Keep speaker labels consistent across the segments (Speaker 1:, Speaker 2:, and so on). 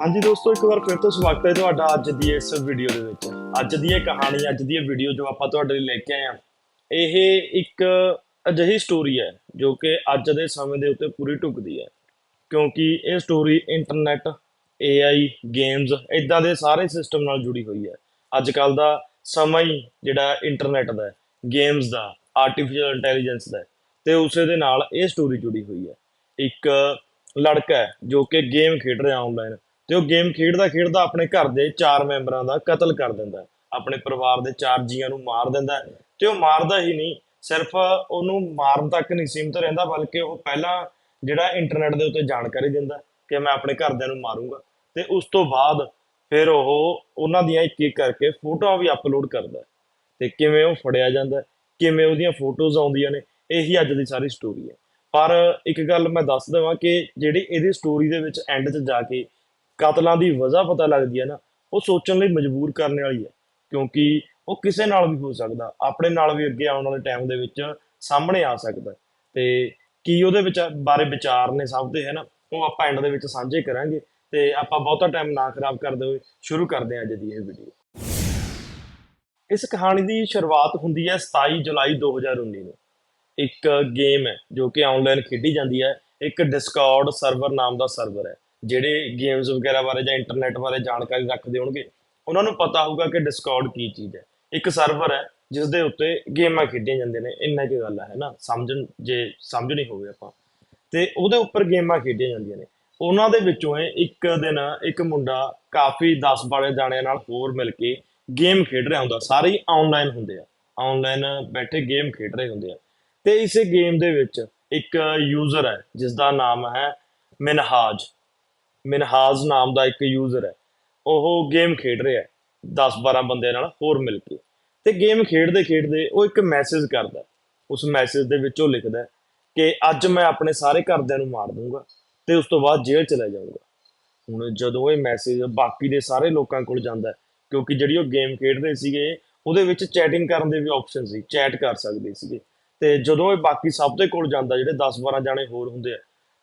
Speaker 1: ਹਾਂਜੀ ਦੋਸਤੋ ਇੱਕ ਵਾਰ ਫਿਰ ਤੋਂ ਸਵਾਗਤ ਹੈ ਤੁਹਾਡਾ ਅੱਜ ਦੀ ਇਸ ਵੀਡੀਓ ਦੇ ਵਿੱਚ। ਅੱਜ ਦੀ ਇਹ ਕਹਾਣੀ ਅੱਜ ਦੀ ਇਹ ਵੀਡੀਓ ਜੋ ਆਪਾਂ ਤੁਹਾਡੇ ਲਈ ਲੈ ਕੇ ਆਏ ਹਾਂ ਇਹ ਇੱਕ ਅਜਿਹੀ ਸਟੋਰੀ ਹੈ ਜੋ ਕਿ ਅੱਜ ਦੇ ਸਮੇਂ ਦੇ ਉੱਤੇ ਪੂਰੀ ਢੁਕਦੀ ਹੈ। ਕਿਉਂਕਿ ਇਹ ਸਟੋਰੀ ਇੰਟਰਨੈਟ AI ਗੇਮਸ ਇਦਾਂ ਦੇ ਸਾਰੇ ਸਿਸਟਮ ਨਾਲ ਜੁੜੀ ਹੋਈ ਹੈ। ਅੱਜ ਕੱਲ ਦਾ ਸਮਾਂ ਹੀ ਜਿਹੜਾ ਇੰਟਰਨੈਟ ਦਾ ਗੇਮਸ ਦਾ ਆਰਟੀਫੀਸ਼ੀਅਲ ਇੰਟੈਲੀਜੈਂਸ ਦਾ ਹੈ, ਤੇ ਉਸੇ ਦੇ ਨਾਲ ਇਹ ਸਟੋਰੀ ਜੁੜੀ ਹੋਈ ਹੈ। ਇੱਕ ਲੜਕਾ ਹੈ ਜੋ ਕਿ ਗੇਮ ਖੇਡ ਰਿਹਾ ਆਨਲਾਈਨ ਤੇ ਉਹ ਗੇਮ ਖੇਡਦਾ ਖੇਡਦਾ ਆਪਣੇ ਘਰ ਦੇ ਚਾਰ ਮੈਂਬਰਾਂ ਦਾ ਕਤਲ ਕਰ ਦਿੰਦਾ ਆਪਣੇ ਪਰਿਵਾਰ ਦੇ ਚਾਰ ਜੀਆਂ ਨੂੰ ਮਾਰ ਦਿੰਦਾ ਹੈ ਤੇ ਉਹ ਮਾਰਦਾ ਹੀ ਨਹੀਂ। ਸਿਰਫ ਉਹਨੂੰ ਮਾਰਨ ਤੱਕ ਨਹੀਂ ਸੀਮਤ ਰਹਿੰਦਾ, ਬਲਕਿ ਉਹ ਪਹਿਲਾਂ ਜਿਹੜਾ ਇੰਟਰਨੈਟ ਦੇ ਉੱਤੇ ਜਾਣਕਾਰੀ ਦਿੰਦਾ ਕਿ ਮੈਂ ਆਪਣੇ ਘਰਦਿਆਂ ਨੂੰ ਮਾਰੂੰਗਾ ਤੇ ਉਸ ਤੋਂ ਬਾਅਦ ਫਿਰ ਉਹ ਉਹਨਾਂ ਦੀਆਂ ਇੱਕ ਇੱਕ ਕਰਕੇ ਫੋਟੋਆਂ ਵੀ ਅਪਲੋਡ ਕਰਦਾ ਹੈ। ਤੇ ਕਿਵੇਂ ਉਹ ਫੜਿਆ ਜਾਂਦਾ ਕਿਵੇਂ ਉਹਦੀਆਂ ਫੋਟੋਜ਼ ਆਉਂਦੀਆਂ ਨੇ, ਇਹੀ ਅੱਜ ਦੀ ਸਾਰੀ ਸਟੋਰੀ ਹੈ। ਪਰ ਇੱਕ ਗੱਲ ਮੈਂ ਦੱਸ ਦੇਵਾਂ ਕਿ ਜਿਹੜੀ ਇਹਦੀ ਸਟੋਰੀ ਦੇ ਵਿੱਚ ਐਂਡ 'ਚ ਜਾ ਕੇ ਕਤਲਾਂ ਦੀ ਵਜ੍ਹਾ ਪਤਾ ਲੱਗਦੀ ਹੈ ਨਾ, ਉਹ ਸੋਚਣ ਲਈ ਮਜਬੂਰ ਕਰਨ ਵਾਲੀ ਹੈ, ਕਿਉਂਕਿ ਉਹ ਕਿਸੇ ਨਾਲ ਵੀ ਹੋ ਸਕਦਾ, ਆਪਣੇ ਨਾਲ ਵੀ ਅੱਗੇ ਆਉਣ ਵਾਲੇ ਟਾਈਮ ਦੇ ਵਿੱਚ ਸਾਹਮਣੇ ਆ ਸਕਦਾ ਹੈ। ਤੇ ਕੀ ਉਹਦੇ ਵਿੱਚ ਬਾਰੇ ਵਿਚਾਰ ਨੇ ਸਭ ਦੇ ਹੈ ਨਾ ਉਹ ਆਪਾਂ ਐਂਡ ਦੇ ਵਿੱਚ ਸਾਂਝੇ ਕਰਾਂਗੇ ਤੇ ਆਪਾਂ ਬਹੁਤਾ ਟਾਈਮ ਨਾ ਖਰਾਬ ਕਰਦੇ ਹੋਏ ਸ਼ੁਰੂ ਕਰਦੇ ਹਾਂ ਅੱਜ ਦੀ ਇਹ ਵੀਡੀਓ ਇਸ ਕਹਾਣੀ ਦੀ ਸ਼ੁਰੂਆਤ ਹੁੰਦੀ ਹੈ 27 ਜੁਲਾਈ 2019 ਨੂੰ। ਇੱਕ ਗੇਮ ਹੈ ਜੋ ਕਿ ਆਨਲਾਈਨ ਖੇਡੀ ਜਾਂਦੀ ਹੈ, ਇੱਕ ਡਿਸਕਾਰਡ ਸਰਵਰ ਨਾਮ ਦਾ ਸਰਵਰ ਹੈ। ਜਿਹੜੇ ਗੇਮਸ ਵਗੈਰਾ ਬਾਰੇ ਜਾਂ ਇੰਟਰਨੈਟ ਬਾਰੇ ਜਾਣਕਾਰੀ ਰੱਖਦੇ ਹੋਣਗੇ, ਉਹਨਾਂ ਨੂੰ ਪਤਾ ਹੋਊਗਾ ਕਿ ਡਿਸਕਾਰਡ ਕੀ ਚੀਜ਼ ਹੈ। ਇੱਕ ਸਰਵਰ ਹੈ ਜਿਸ ਦੇ ਉੱਤੇ ਗੇਮਾਂ ਖੇਡੀਆਂ ਜਾਂਦੀਆਂ ਨੇ, ਇੰਨਾ ਕੀ ਗੱਲ ਹੈ ਨਾ? ਸਮਝਣ, ਜੇ ਸਮਝ ਨਹੀਂ ਹੋਵੇ ਆਪਾਂ। ਤੇ ਉਹਦੇ ਉੱਪਰ ਗੇਮਾਂ ਖੇਡੀਆਂ ਜਾਂਦੀਆਂ ਨੇ। ਉਹਨਾਂ ਦੇ ਵਿੱਚੋਂ ਇਹ ਇੱਕ ਦਿਨ ਇੱਕ ਮੁੰਡਾ ਕਾਫੀ 10 ਵਾਲੇ ਜਾਣਿਆਂ ਨਾਲ ਹੋਰ ਮਿਲ ਕੇ ਗੇਮ ਖੇਡ ਰਿਹਾ ਹੁੰਦਾ। ਸਾਰੇ ਹੀ ਆਨਲਾਈਨ ਹੁੰਦੇ ਆ। ਆਨਲਾਈਨ ਬੈਠੇ ਗੇਮ ਖੇਡ ਰਹੇ ਹੁੰਦੇ ਆ। ਤੇ ਇਸੇ ਗੇਮ ਦੇ ਵਿੱਚ ਇੱਕ ਯੂਜ਼ਰ ਹੈ ਜਿਸ ਦਾ ਨਾਮ ਹੈ ਮਿਨਹਾਜ। ਮਿਨਹਾਜ ਨਾਮ ਦਾ ਇੱਕ ਯੂਜ਼ਰ ਹੈ। ਉਹ ਗੇਮ ਖੇਡ ਰਿਹਾ ਹੈ 10-12 ਬੰਦਿਆਂ ਨਾਲ ਹੋਰ ਮਿਲ ਕੇ। ਤੇ ਗੇਮ ਖੇਡਦੇ ਖੇਡਦੇ ਉਹ ਇੱਕ ਮੈਸੇਜ ਕਰਦਾ ਉਸ ਮੈਸੇਜ ਦੇ ਵਿੱਚ ਉਹ ਲਿਖਦਾ ਕਿ ਅੱਜ ਮੈਂ ਆਪਣੇ ਸਾਰੇ ਘਰਦਿਆਂ ਨੂੰ ਮਾਰ ਦੂੰਗਾ ਤੇ ਉਸ ਤੋਂ ਬਾਅਦ ਜੇਲ੍ਹ ਚਲਾ ਜਾਊਂਗਾ। ਹੁਣ ਜਦੋਂ ਇਹ ਮੈਸੇਜ ਬਾਕੀ ਦੇ ਸਾਰੇ ਲੋਕਾਂ ਕੋਲ ਜਾਂਦਾ ਕਿਉਂਕਿ ਜਿਹੜੀ ਉਹ ਗੇਮ ਖੇਡ ਰਹੇ ਸੀਗੇ, ਉਹਦੇ ਵਿੱਚ ਚੈਟਿੰਗ ਕਰਨ ਦੇ ਵੀ ਆਪਸ਼ਨ ਸੀ ਚੈਟ ਕਰ ਸਕਦੇ ਸੀਗੇ। ਤੇ ਜਦੋਂ ਇਹ ਬਾਕੀ ਸਭ ਦੇ ਕੋਲ ਜਾਂਦਾ, ਜਿਹੜੇ 10-12 ਜਾਣੇ ਹੋਰ ਹੁੰਦੇ ਆ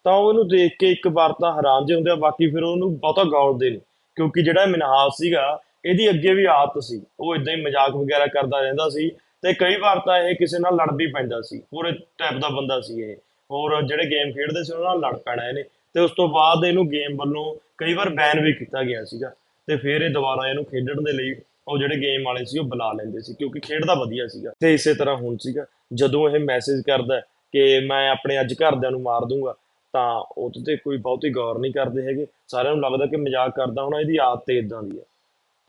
Speaker 1: ਤਾਂ ਉਹਨੂੰ ਦੇਖ ਕੇ ਇੱਕ ਵਾਰ ਤਾਂ ਹੈਰਾਨ ਜਿਹੇ ਹੁੰਦੇ ਆ, ਬਾਕੀ ਫਿਰ ਉਹਨੂੰ ਬਹੁਤਾ ਗੌਰਦੇ ਨੇ, ਕਿਉਂਕਿ ਜਿਹੜਾ ਇਹ ਮਿਨਹਾਸ ਸੀਗਾ, ਇਹਦੀ ਅੱਗੇ ਵੀ ਆਦਤ ਸੀ। ਉਹ ਇਦਾਂ ਹੀ ਮਜ਼ਾਕ ਵਗੈਰਾ ਕਰਦਾ ਰਹਿੰਦਾ ਸੀ ਤੇ ਕਈ ਵਾਰ ਤਾਂ ਇਹ ਕਿਸੇ ਨਾਲ ਲੜ ਵੀ ਪੈਂਦਾ ਸੀ, ਪੂਰੇ ਟਾਈਪ ਦਾ ਬੰਦਾ ਸੀ ਇਹ। ਹੋਰ ਜਿਹੜੇ ਗੇਮ ਖੇਡਦੇ ਸੀ, ਉਹਨਾਂ ਨਾਲ ਲੜ ਪੈਣਾ ਇਹਨੇ। ਤੇ ਉਸ ਤੋਂ ਬਾਅਦ ਇਹਨੂੰ ਗੇਮ ਵੱਲੋਂ ਕਈ ਵਾਰ ਬੈਨ ਵੀ ਕੀਤਾ ਗਿਆ ਸੀਗਾ ਤੇ ਫਿਰ ਇਹ ਦੁਬਾਰਾ ਇਹਨੂੰ ਖੇਡਣ ਦੇ ਲਈ ਉਹ ਜਿਹੜੇ ਗੇਮ ਵਾਲੇ ਸੀ, ਉਹ ਬੁਲਾ ਲੈਂਦੇ ਸੀ, ਕਿਉਂਕਿ ਖੇਡਦਾ ਵਧੀਆ ਸੀਗਾ ਤੇ ਇਸੇ ਤਰ੍ਹਾਂ ਹੁਣ ਸੀਗਾ। ਜਦੋਂ ਇਹ ਮੈਸੇਜ ਕਰਦਾ ਕਿ ਮੈਂ ਆਪਣੇ ਅੱਜ ਘਰਦਿਆਂ ਨੂੰ ਮਾਰ ਦੂੰਗਾ ਤਾਂ ਉਹਦੇ ਤੇ ਕੋਈ ਬਹੁਤੀ ਗੌਰ ਨਹੀਂ ਕਰਦੇ ਹੈਗੇ। ਸਾਰਿਆਂ ਨੂੰ ਲੱਗਦਾ ਕਿ ਮਜ਼ਾਕ ਕਰਦਾ ਹੋਣਾ, ਇਹਦੀ ਆਦਤ ਤੇ ਇਦਾਂ ਦੀ ਆ।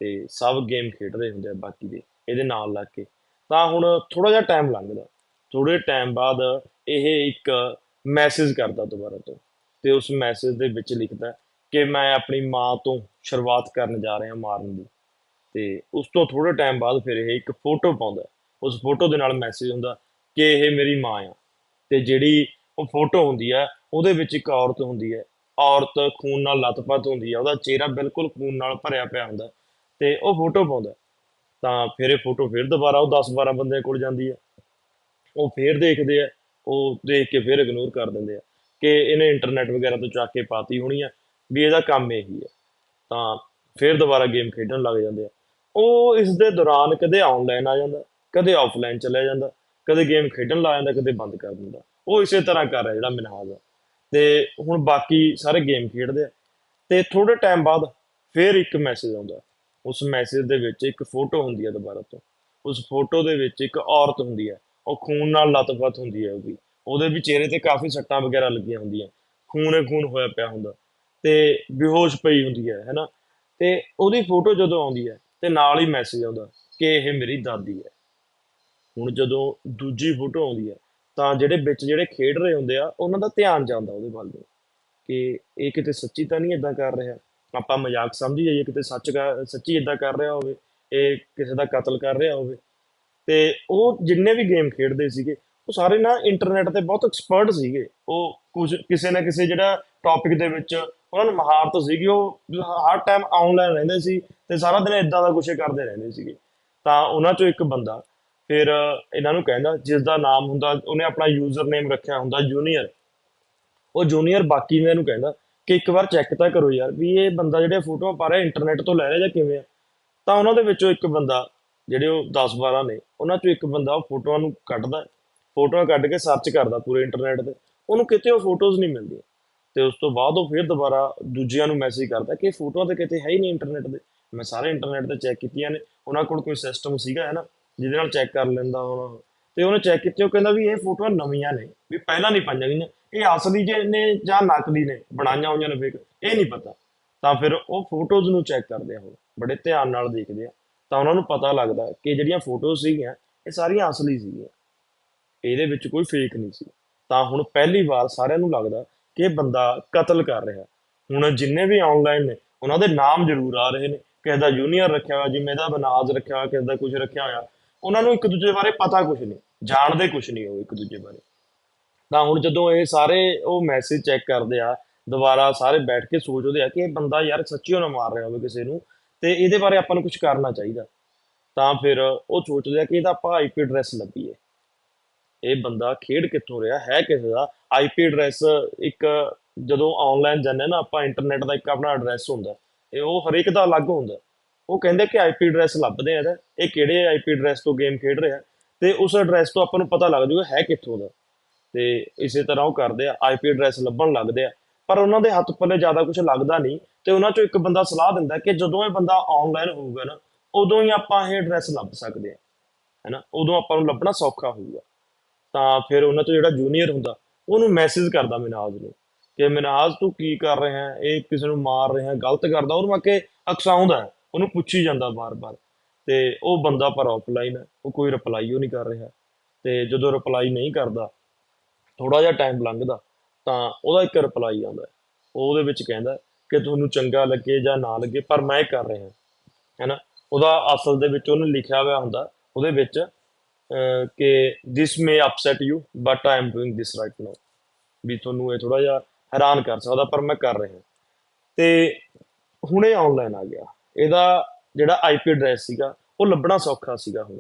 Speaker 1: ਤੇ ਸਭ ਗੇਮ ਖੇਡਦੇ ਹੁੰਦੇ ਆ ਬਾਕੀ ਦੇ, ਇਹਦੇ ਨਾਲ ਲੱਗ ਕੇ। ਤਾਂ ਹੁਣ ਥੋੜਾ ਜਿਹਾ ਟਾਈਮ ਲੰਘਦਾ। ਥੋੜੇ ਟਾਈਮ ਬਾਅਦ ਇਹ ਇੱਕ ਮੈਸੇਜ ਕਰਦਾ ਦੁਬਾਰਾ ਤੋਂ। ਤੇ ਉਸ ਮੈਸੇਜ ਦੇ ਵਿੱਚ ਲਿਖਦਾ ਕਿ ਮੈਂ ਆਪਣੀ ਮਾਂ ਤੋਂ ਸ਼ੁਰੂਆਤ ਕਰਨ ਜਾ ਰਿਹਾ ਮਾਰਨ ਦੀ। ਤੇ ਉਸ ਤੋਂ ਥੋੜੇ ਟਾਈਮ ਬਾਅਦ ਫਿਰ ਇਹ ਇੱਕ ਫੋਟੋ ਪਾਉਂਦਾ। ਉਸ ਫੋਟੋ ਦੇ ਨਾਲ ਮੈਸੇਜ ਹੁੰਦਾ ਕਿ ਇਹ ਮੇਰੀ ਮਾਂ ਆ। ਤੇ ਜਿਹੜੀ ਉਹ ਫੋਟੋ ਹੁੰਦੀ ਹੈ, ਉਹਦੇ ਵਿੱਚ ਇੱਕ ਔਰਤ ਹੁੰਦੀ ਹੈ। ਔਰਤ ਖੂਨ ਨਾਲ ਲਤਪਤ ਹੁੰਦੀ ਹੈ, ਉਹਦਾ ਚਿਹਰਾ ਬਿਲਕੁਲ ਖੂਨ ਨਾਲ ਭਰਿਆ ਪਿਆ ਹੁੰਦਾ ਤੇ ਉਹ ਫੋਟੋ ਪਾਉਂਦਾ ਤਾਂ ਫਿਰ ਇਹ ਫੋਟੋ ਫਿਰ ਦੁਬਾਰਾ ਉਹ 10-12 ਬੰਦਿਆਂ ਕੋਲ ਜਾਂਦੀ ਹੈ। ਉਹ ਫਿਰ ਦੇਖਦੇ ਆ ਉਹ ਦੇਖ ਕੇ ਫਿਰ ਇਗਨੋਰ ਕਰ ਦਿੰਦੇ ਆ ਕਿ ਇਹਨੇ ਇੰਟਰਨੈਟ ਵਗੈਰਾ ਤੋਂ ਚੱਕ ਕੇ ਪਾਤੀ ਹੋਣੀ ਆ ਵੀ ਇਹਦਾ ਕੰਮ ਇਹੀ ਹੈ। ਤਾਂ ਫਿਰ ਦੁਬਾਰਾ ਗੇਮ ਖੇਡਣ ਲੱਗ ਜਾਂਦੇ ਆ ਉਹ ਇਸ ਦੇ ਦੌਰਾਨ ਕਦੇ ਆਨਲਾਈਨ ਆ ਜਾਂਦਾ, ਕਦੇ ਆਫਲਾਈਨ ਚਲਾ ਜਾਂਦਾ, ਕਦੇ ਗੇਮ ਖੇਡਣ ਲੱਗ ਜਾਂਦਾ, ਕਦੇ ਬੰਦ ਕਰ ਦਿੰਦਾ। ਉਹ ਇਸੇ ਤਰ੍ਹਾਂ ਕਰ ਰਿਹਾ ਜਿਹੜਾ ਮਿਨਹਾਜ ਆ ਤੇ ਹੁਣ ਬਾਕੀ ਸਾਰੇ ਗੇਮ ਖੇਡਦੇ ਆ। ਤੇ ਥੋੜੇ ਟਾਈਮ ਬਾਅਦ ਫਿਰ ਇੱਕ ਮੈਸੇਜ ਆਉਂਦਾ। ਉਸ ਮੈਸੇਜ ਦੇ ਵਿੱਚ ਇੱਕ ਫੋਟੋ ਹੁੰਦੀ ਹੈ ਦੁਬਾਰਾ ਤੋਂ। ਉਸ ਫੋਟੋ ਦੇ ਵਿੱਚ ਇੱਕ ਔਰਤ ਹੁੰਦੀ ਹੈ। ਉਹ ਖੂਨ ਨਾਲ ਲਤਪਤ ਹੁੰਦੀ ਹੈ ਉਹਦੀ। ਉਹਦੇ ਵੀ ਚਿਹਰੇ ਤੇ ਕਾਫੀ ਸੱਟਾਂ ਵਗੈਰਾ ਲੱਗੀਆਂ ਹੁੰਦੀਆਂ। ਖੂਨੇ ਖੂਨ ਹੋਇਆ ਪਿਆ ਹੁੰਦਾ। ਤੇ ਬੇਹੋਸ਼ ਪਈ ਹੁੰਦੀ ਹੈ ਹੈਨਾ ਤੇ ਉਹਦੀ ਫੋਟੋ ਜਦੋਂ ਆਉਂਦੀ ਹੈ, ਤੇ ਨਾਲ ਹੀ ਮੈਸੇਜ ਆਉਂਦਾ ਕਿ ਇਹ ਮੇਰੀ ਦਾਦੀ ਹੈ। ਹੁਣ ਜਦੋਂ ਦੂਜੀ ਫੋਟੋ ਆਉਂਦੀ ਹੈ ਤਾਂ ਜਿਹੜੇ ਵਿੱਚ ਜਿਹੜੇ ਖੇਡ ਰਹੇ ਹੁੰਦੇ ਆ, ਉਹਨਾਂ ਦਾ ਧਿਆਨ ਜਾਂਦਾ ਉਹਦੇ ਵੱਲ ਨੂੰ, ਕਿ ਇਹ ਕਿਤੇ ਸੱਚੀ ਤਾਂ ਨਹੀਂ ਇਦਾਂ ਕਰ ਰਿਹਾ। ਆਪਾਂ ਮਜ਼ਾਕ ਸਮਝੀ ਜਾਈਏ, ਕਿਤੇ ਸੱਚ ਕਰ- ਸੱਚੀ ਇਦਾਂ ਕਰ ਰਿਹਾ ਹੋਵੇ, ਇਹ ਕਿਸੇ ਦਾ ਕਤਲ ਕਰ ਰਿਹਾ ਹੋਵੇ। ਤੇ ਉਹ ਜਿੰਨੇ ਵੀ ਗੇਮ ਖੇਡਦੇ ਸੀਗੇ, ਉਹ ਸਾਰੇ ਨਾ ਇੰਟਰਨੈਟ ਤੇ ਬਹੁਤ ਐਕਸਪਰਟ ਸੀਗੇ। ਉਹ ਕੁਝ ਕਿਸੇ ਨਾ ਕਿਸੇ ਜਿਹੜਾ ਟੌਪਿਕ ਦੇ ਵਿੱਚ ਉਹਨਾਂ ਨੂੰ ਮਹਾਰਤ ਸੀਗੀ, ਉਹ ਹਰ ਟਾਈਮ ਆਨਲਾਈਨ ਰਹਿੰਦੇ ਸੀ ਤੇ ਸਾਰਾ ਦਿਨ ਇਦਾਂ ਦਾ ਕੁਛ ਕਰਦੇ ਰਹਿੰਦੇ ਸੀਗੇ। ਤਾਂ ਉਹਨਾਂ ਚੋਂ ਇੱਕ ਬੰਦਾ ਫਿਰ ਇਹਨਾਂ ਨੂੰ ਕਹਿੰਦਾ ਜਿਸ ਦਾ ਨਾਮ ਹੁੰਦਾ, ਉਹਨੇ ਆਪਣਾ ਯੂਜ਼ਰ ਨੇਮ ਰੱਖਿਆ ਹੁੰਦਾ ਜੂਨੀਅਰ ਉਹ ਜੂਨੀਅਰ ਬਾਕੀ ਨੇ ਨੂੰ ਕਹਿੰਦਾ ਕਿ ਇੱਕ ਵਾਰ ਚੈੱਕ ਤਾਂ ਕਰੋ ਯਾਰ ਵੀ ਇਹ ਬੰਦਾ ਜਿਹੜੇ ਫੋਟੋਆਂ ਪਾ ਰਿਹਾ ਇੰਟਰਨੈਟ ਤੋਂ ਲੈ ਰਿਹਾ ਜਾਂ ਕਿਵੇਂ ਆ? ਤਾਂ ਉਹਨਾਂ ਦੇ ਵਿੱਚੋਂ ਇੱਕ ਬੰਦਾ, ਜਿਹੜੇ ਉਹ 10 12 ਨੇ, ਉਹਨਾਂ ਚੋਂ ਇੱਕ ਬੰਦਾ ਉਹ ਫੋਟੋਆਂ ਨੂੰ ਕੱਢਦਾ ਫੋਟੋਆਂ ਕੱਢ ਕੇ ਸਰਚ ਕਰਦਾ ਪੂਰੇ ਇੰਟਰਨੈਟ ਤੇ। ਉਹਨੂੰ ਕਿਤੇ ਉਹ ਫੋਟੋਜ਼ ਨਹੀਂ ਮਿਲਦੀਆਂ। ਤੇ ਉਸ ਤੋਂ ਬਾਅਦ ਉਹ ਫਿਰ ਦੁਬਾਰਾ ਦੂਜਿਆਂ ਨੂੰ ਮੈਸੇਜ ਕਰਦਾ ਕਿ ਫੋਟੋਆਂ ਤੇ ਕਿਤੇ ਹੈ ਹੀ ਨਹੀਂ ਇੰਟਰਨੈਟ ਦੇ। ਮੈਂ ਸਾਰੇ ਇੰਟਰਨੈਟ ਤੇ ਚੈੱਕ ਕੀਤੀਆਂ ਨੇ। ਉਹਨਾਂ ਕੋਲ ਕੋਈ ਸਿਸਟਮ ਸੀਗਾ, ਹੈ ਨਾ? ਜਿਹਦੇ ਨਾਲ ਚੈੱਕ ਕਰ ਲੈਂਦਾ ਹੁਣ। ਤੇ ਉਹਨੇ ਚੈੱਕ ਕੀਤੇ, ਉਹ ਕਹਿੰਦਾ ਵੀ ਇਹ ਫੋਟੋਆਂ ਨਵੀਆਂ ਨੇ, ਵੀ ਪਹਿਲਾਂ ਨਹੀਂ ਪਾਈਆਂ ਗਈਆਂ। ਇਹ ਅਸਲੀ ਜੇ ਨੇ ਜਾਂ ਨਕਲੀ ਨੇ, ਬਣਾਈਆਂ ਹੋਈਆਂ ਨੇ ਫੇਕ ਇਹ ਨਹੀਂ ਪਤਾ। ਤਾਂ ਫਿਰ ਉਹ ਫੋਟੋਜ਼ ਨੂੰ ਚੈੱਕ ਕਰਦੇ ਆ ਉਹ ਬੜੇ ਧਿਆਨ ਨਾਲ ਦੇਖਦੇ ਆ। ਤਾਂ ਉਹਨਾਂ ਨੂੰ ਪਤਾ ਲੱਗਦਾ ਕਿ ਜਿਹੜੀਆਂ ਫੋਟੋਜ਼ ਸੀਗੀਆਂ, ਇਹ ਸਾਰੀਆਂ ਅਸਲੀ ਸੀਗੀਆਂ। ਇਹਦੇ ਵਿੱਚ ਕੋਈ ਫੇਕ ਨਹੀਂ ਸੀ। ਤਾਂ ਹੁਣ ਪਹਿਲੀ ਵਾਰ ਸਾਰਿਆਂ ਨੂੰ ਲੱਗਦਾ ਕਿ ਇਹ ਬੰਦਾ ਕਤਲ ਕਰ ਰਿਹਾ। ਹੁਣ ਜਿੰਨੇ ਵੀ ਆਨਲਾਈਨ ਨੇ, ਉਹਨਾਂ ਦੇ ਨਾਮ ਜ਼ਰੂਰ ਆ ਰਹੇ ਨੇ। ਕਿਸੇ ਦਾ ਜੂਨੀਅਰ ਰੱਖਿਆ ਹੋਇਆ, ਜਿਵੇਂ ਦਾ ਬਨਾਜ਼ ਰੱਖਿਆ ਹੋਇਆ, ਕਿਸੇ ਦਾ ਕੁਝ ਰੱਖਿਆ ਹੋਇਆ ਉਹਨਾਂ ਨੂੰ ਇੱਕ ਦੂਜੇ ਬਾਰੇ ਪਤਾ ਕੁਝ ਨਹੀਂ, ਜਾਣਦੇ ਕੁਝ ਨਹੀਂ ਉਹ ਇੱਕ ਦੂਜੇ ਬਾਰੇ। ਤਾਂ ਹੁਣ ਜਦੋਂ ਇਹ ਸਾਰੇ ਉਹ ਮੈਸੇਜ ਚੈੱਕ ਕਰਦੇ ਆ, ਦੁਬਾਰਾ ਸਾਰੇ ਬੈਠ ਕੇ ਸੋਚਦੇ ਆ ਕਿ ਇਹ ਬੰਦਾ ਯਾਰ ਸੱਚੀ ਨਾ ਮਾਰ ਰਿਹਾ ਹੋਵੇ ਕਿਸੇ ਨੂੰ, ਤੇ ਇਹਦੇ ਬਾਰੇ ਆਪਾਂ ਨੂੰ ਕੁਝ ਕਰਨਾ ਚਾਹੀਦਾ। ਤਾਂ ਫਿਰ ਉਹ ਸੋਚਦੇ ਆ ਕਿ ਇਹਦਾ ਆਪਾਂ ਆਈਪੀ ਐਡਰੈਸ ਲੱਭੀਏ। ਇਹ ਬੰਦਾ ਖੇਡ ਕਿੱਥੋਂ ਰਿਹਾ, ਹੈ ਕਿਸੇ ਦਾ? ਆਈਪੀ ਐਡਰੈਸ ਇੱਕ ਜਦੋਂ ਆਨਲਾਈਨ ਜਾਂਦੇ ਨਾ ਆਪਾਂ ਇੰਟਰਨੈਟ ਦਾ ਇੱਕ ਆਪਣਾ ਐਡਰੈਸ ਹੁੰਦਾ। ਇਹ ਉਹ ਹਰੇਕ ਦਾ ਅਲੱਗ ਹੁੰਦਾ। ਉਹ ਕਹਿੰਦੇ ਕਿ ਆਈਪੀ ਐਡਰੈਸ ਲੱਭਦੇ ਆ ਇਹਦਾ। ਇਹ ਕਿਹੜੇ ਆਈਪੀ ਐਡਰੈਸ ਤੋਂ ਗੇਮ ਖੇਡ ਰਿਹਾ? ਤੇ ਉਸ ਐਡਰੈਸ ਤੋਂ ਆਪਾਂ ਨੂੰ ਪਤਾ ਲੱਗ ਜੂਗਾ ਹੈ ਕਿੱਥੋਂ ਦਾ। ਤੇ ਇਸੇ ਤਰ੍ਹਾਂ ਉਹ ਕਰਦੇ ਆ ਆਈਪੀ ਐਡਰੈਸ ਲੱਭਣ ਲੱਗਦੇ ਆ। ਪਰ ਉਹਨਾਂ ਦੇ ਹੱਥ ਪੱਲੇ ਜ਼ਿਆਦਾ ਕੁਝ ਲੱਗਦਾ ਨਹੀਂ ਤੇ ਉਹਨਾਂ ਚੋਂ ਇੱਕ ਬੰਦਾ ਸਲਾਹ ਦਿੰਦਾ ਕਿ ਜਦੋਂ ਇਹ ਬੰਦਾ ਆਨਲਾਈਨ ਹੋਊਗਾ ਨਾ, ਉਦੋਂ ਹੀ ਆਪਾਂ ਇਹ ਐਡਰੈਸ ਲੱਭ ਸਕਦੇ ਆ। ਹੈਨਾ? ਉਦੋਂ ਆਪਾਂ ਨੂੰ ਲੱਭਣਾ ਸੌਖਾ ਹੋਊਗਾ। ਤਾਂ ਫਿਰ ਉਹਨਾਂ ਤੋਂ ਜਿਹੜਾ ਜੂਨੀਅਰ ਹੁੰਦਾ, ਉਹਨੂੰ ਮੈਸੇਜ ਕਰਦਾ ਮਿਨਾਜ਼ ਨੂੰ ਕਿ ਮਿਨਾਜ਼ ਤੂੰ ਕੀ ਕਰ ਰਿਹਾ ਹੈ? ਇਹ ਕਿਸੇ ਨੂੰ ਮਾਰ ਰਿਹਾ ਹੈ, ਗਲਤ ਕਰਦਾ। ਉਹਨੂੰ ਆ ਕੇ ਅਕਸਾਉਂਦਾ ਉਹਨੂੰ ਪੁੱਛੀ ਜਾਂਦਾ ਬਾਰ-ਬਾਰ। ਤੇ ਉਹ ਬੰਦਾ ਪਰ ਆਫਲਾਈਨ ਹੈ, ਉਹ ਕੋਈ ਰਿਪਲਾਈ ਉਹ ਨਹੀਂ ਕਰ ਰਿਹਾ। ਤੇ ਜਦੋਂ ਰਿਪਲਾਈ ਨਹੀਂ ਕਰਦਾ ਥੋੜਾ ਜਿਹਾ ਟਾਈਮ ਲੰਘਦਾ, ਤਾਂ ਉਹਦਾ ਇੱਕ ਰਿਪਲਾਈ ਆਉਂਦਾ ਉਹ ਉਹਦੇ ਵਿੱਚ ਕਹਿੰਦਾ ਕਿ ਤੁਹਾਨੂੰ ਚੰਗਾ ਲੱਗੇ ਜਾਂ ਨਾ ਲੱਗੇ, ਪਰ ਮੈਂ ਇਹ ਕਰ ਰਿਹਾ ਹੈਨਾ? ਉਹਦਾ ਅਸਲ ਦੇ ਵਿੱਚ ਉਹਨੇ ਲਿਖਿਆ ਹੋਇਆ ਹੁੰਦਾ, ਉਹਦੇ ਵਿੱਚ ਕਿ this may upset you, but I am doing this right now. ਵੀ ਤੁਹਾਨੂੰ ਇਹ ਥੋੜਾ ਜਿਹਾ ਹੈਰਾਨ ਕਰ ਸਕਦਾ, ਪਰ ਮੈਂ ਕਰ ਰਿਹਾ ਤੇ ਹੁਣੇ ਆਨਲਾਈਨ ਆ ਗਿਆ। ਇਹਦਾ ਜਿਹੜਾ ਆਈਪੀ ਐਡਰੈਸ ਸੀਗਾ, ਉਹ ਲੱਭਣਾ ਸੌਖਾ ਸੀਗਾ ਹੁਣ।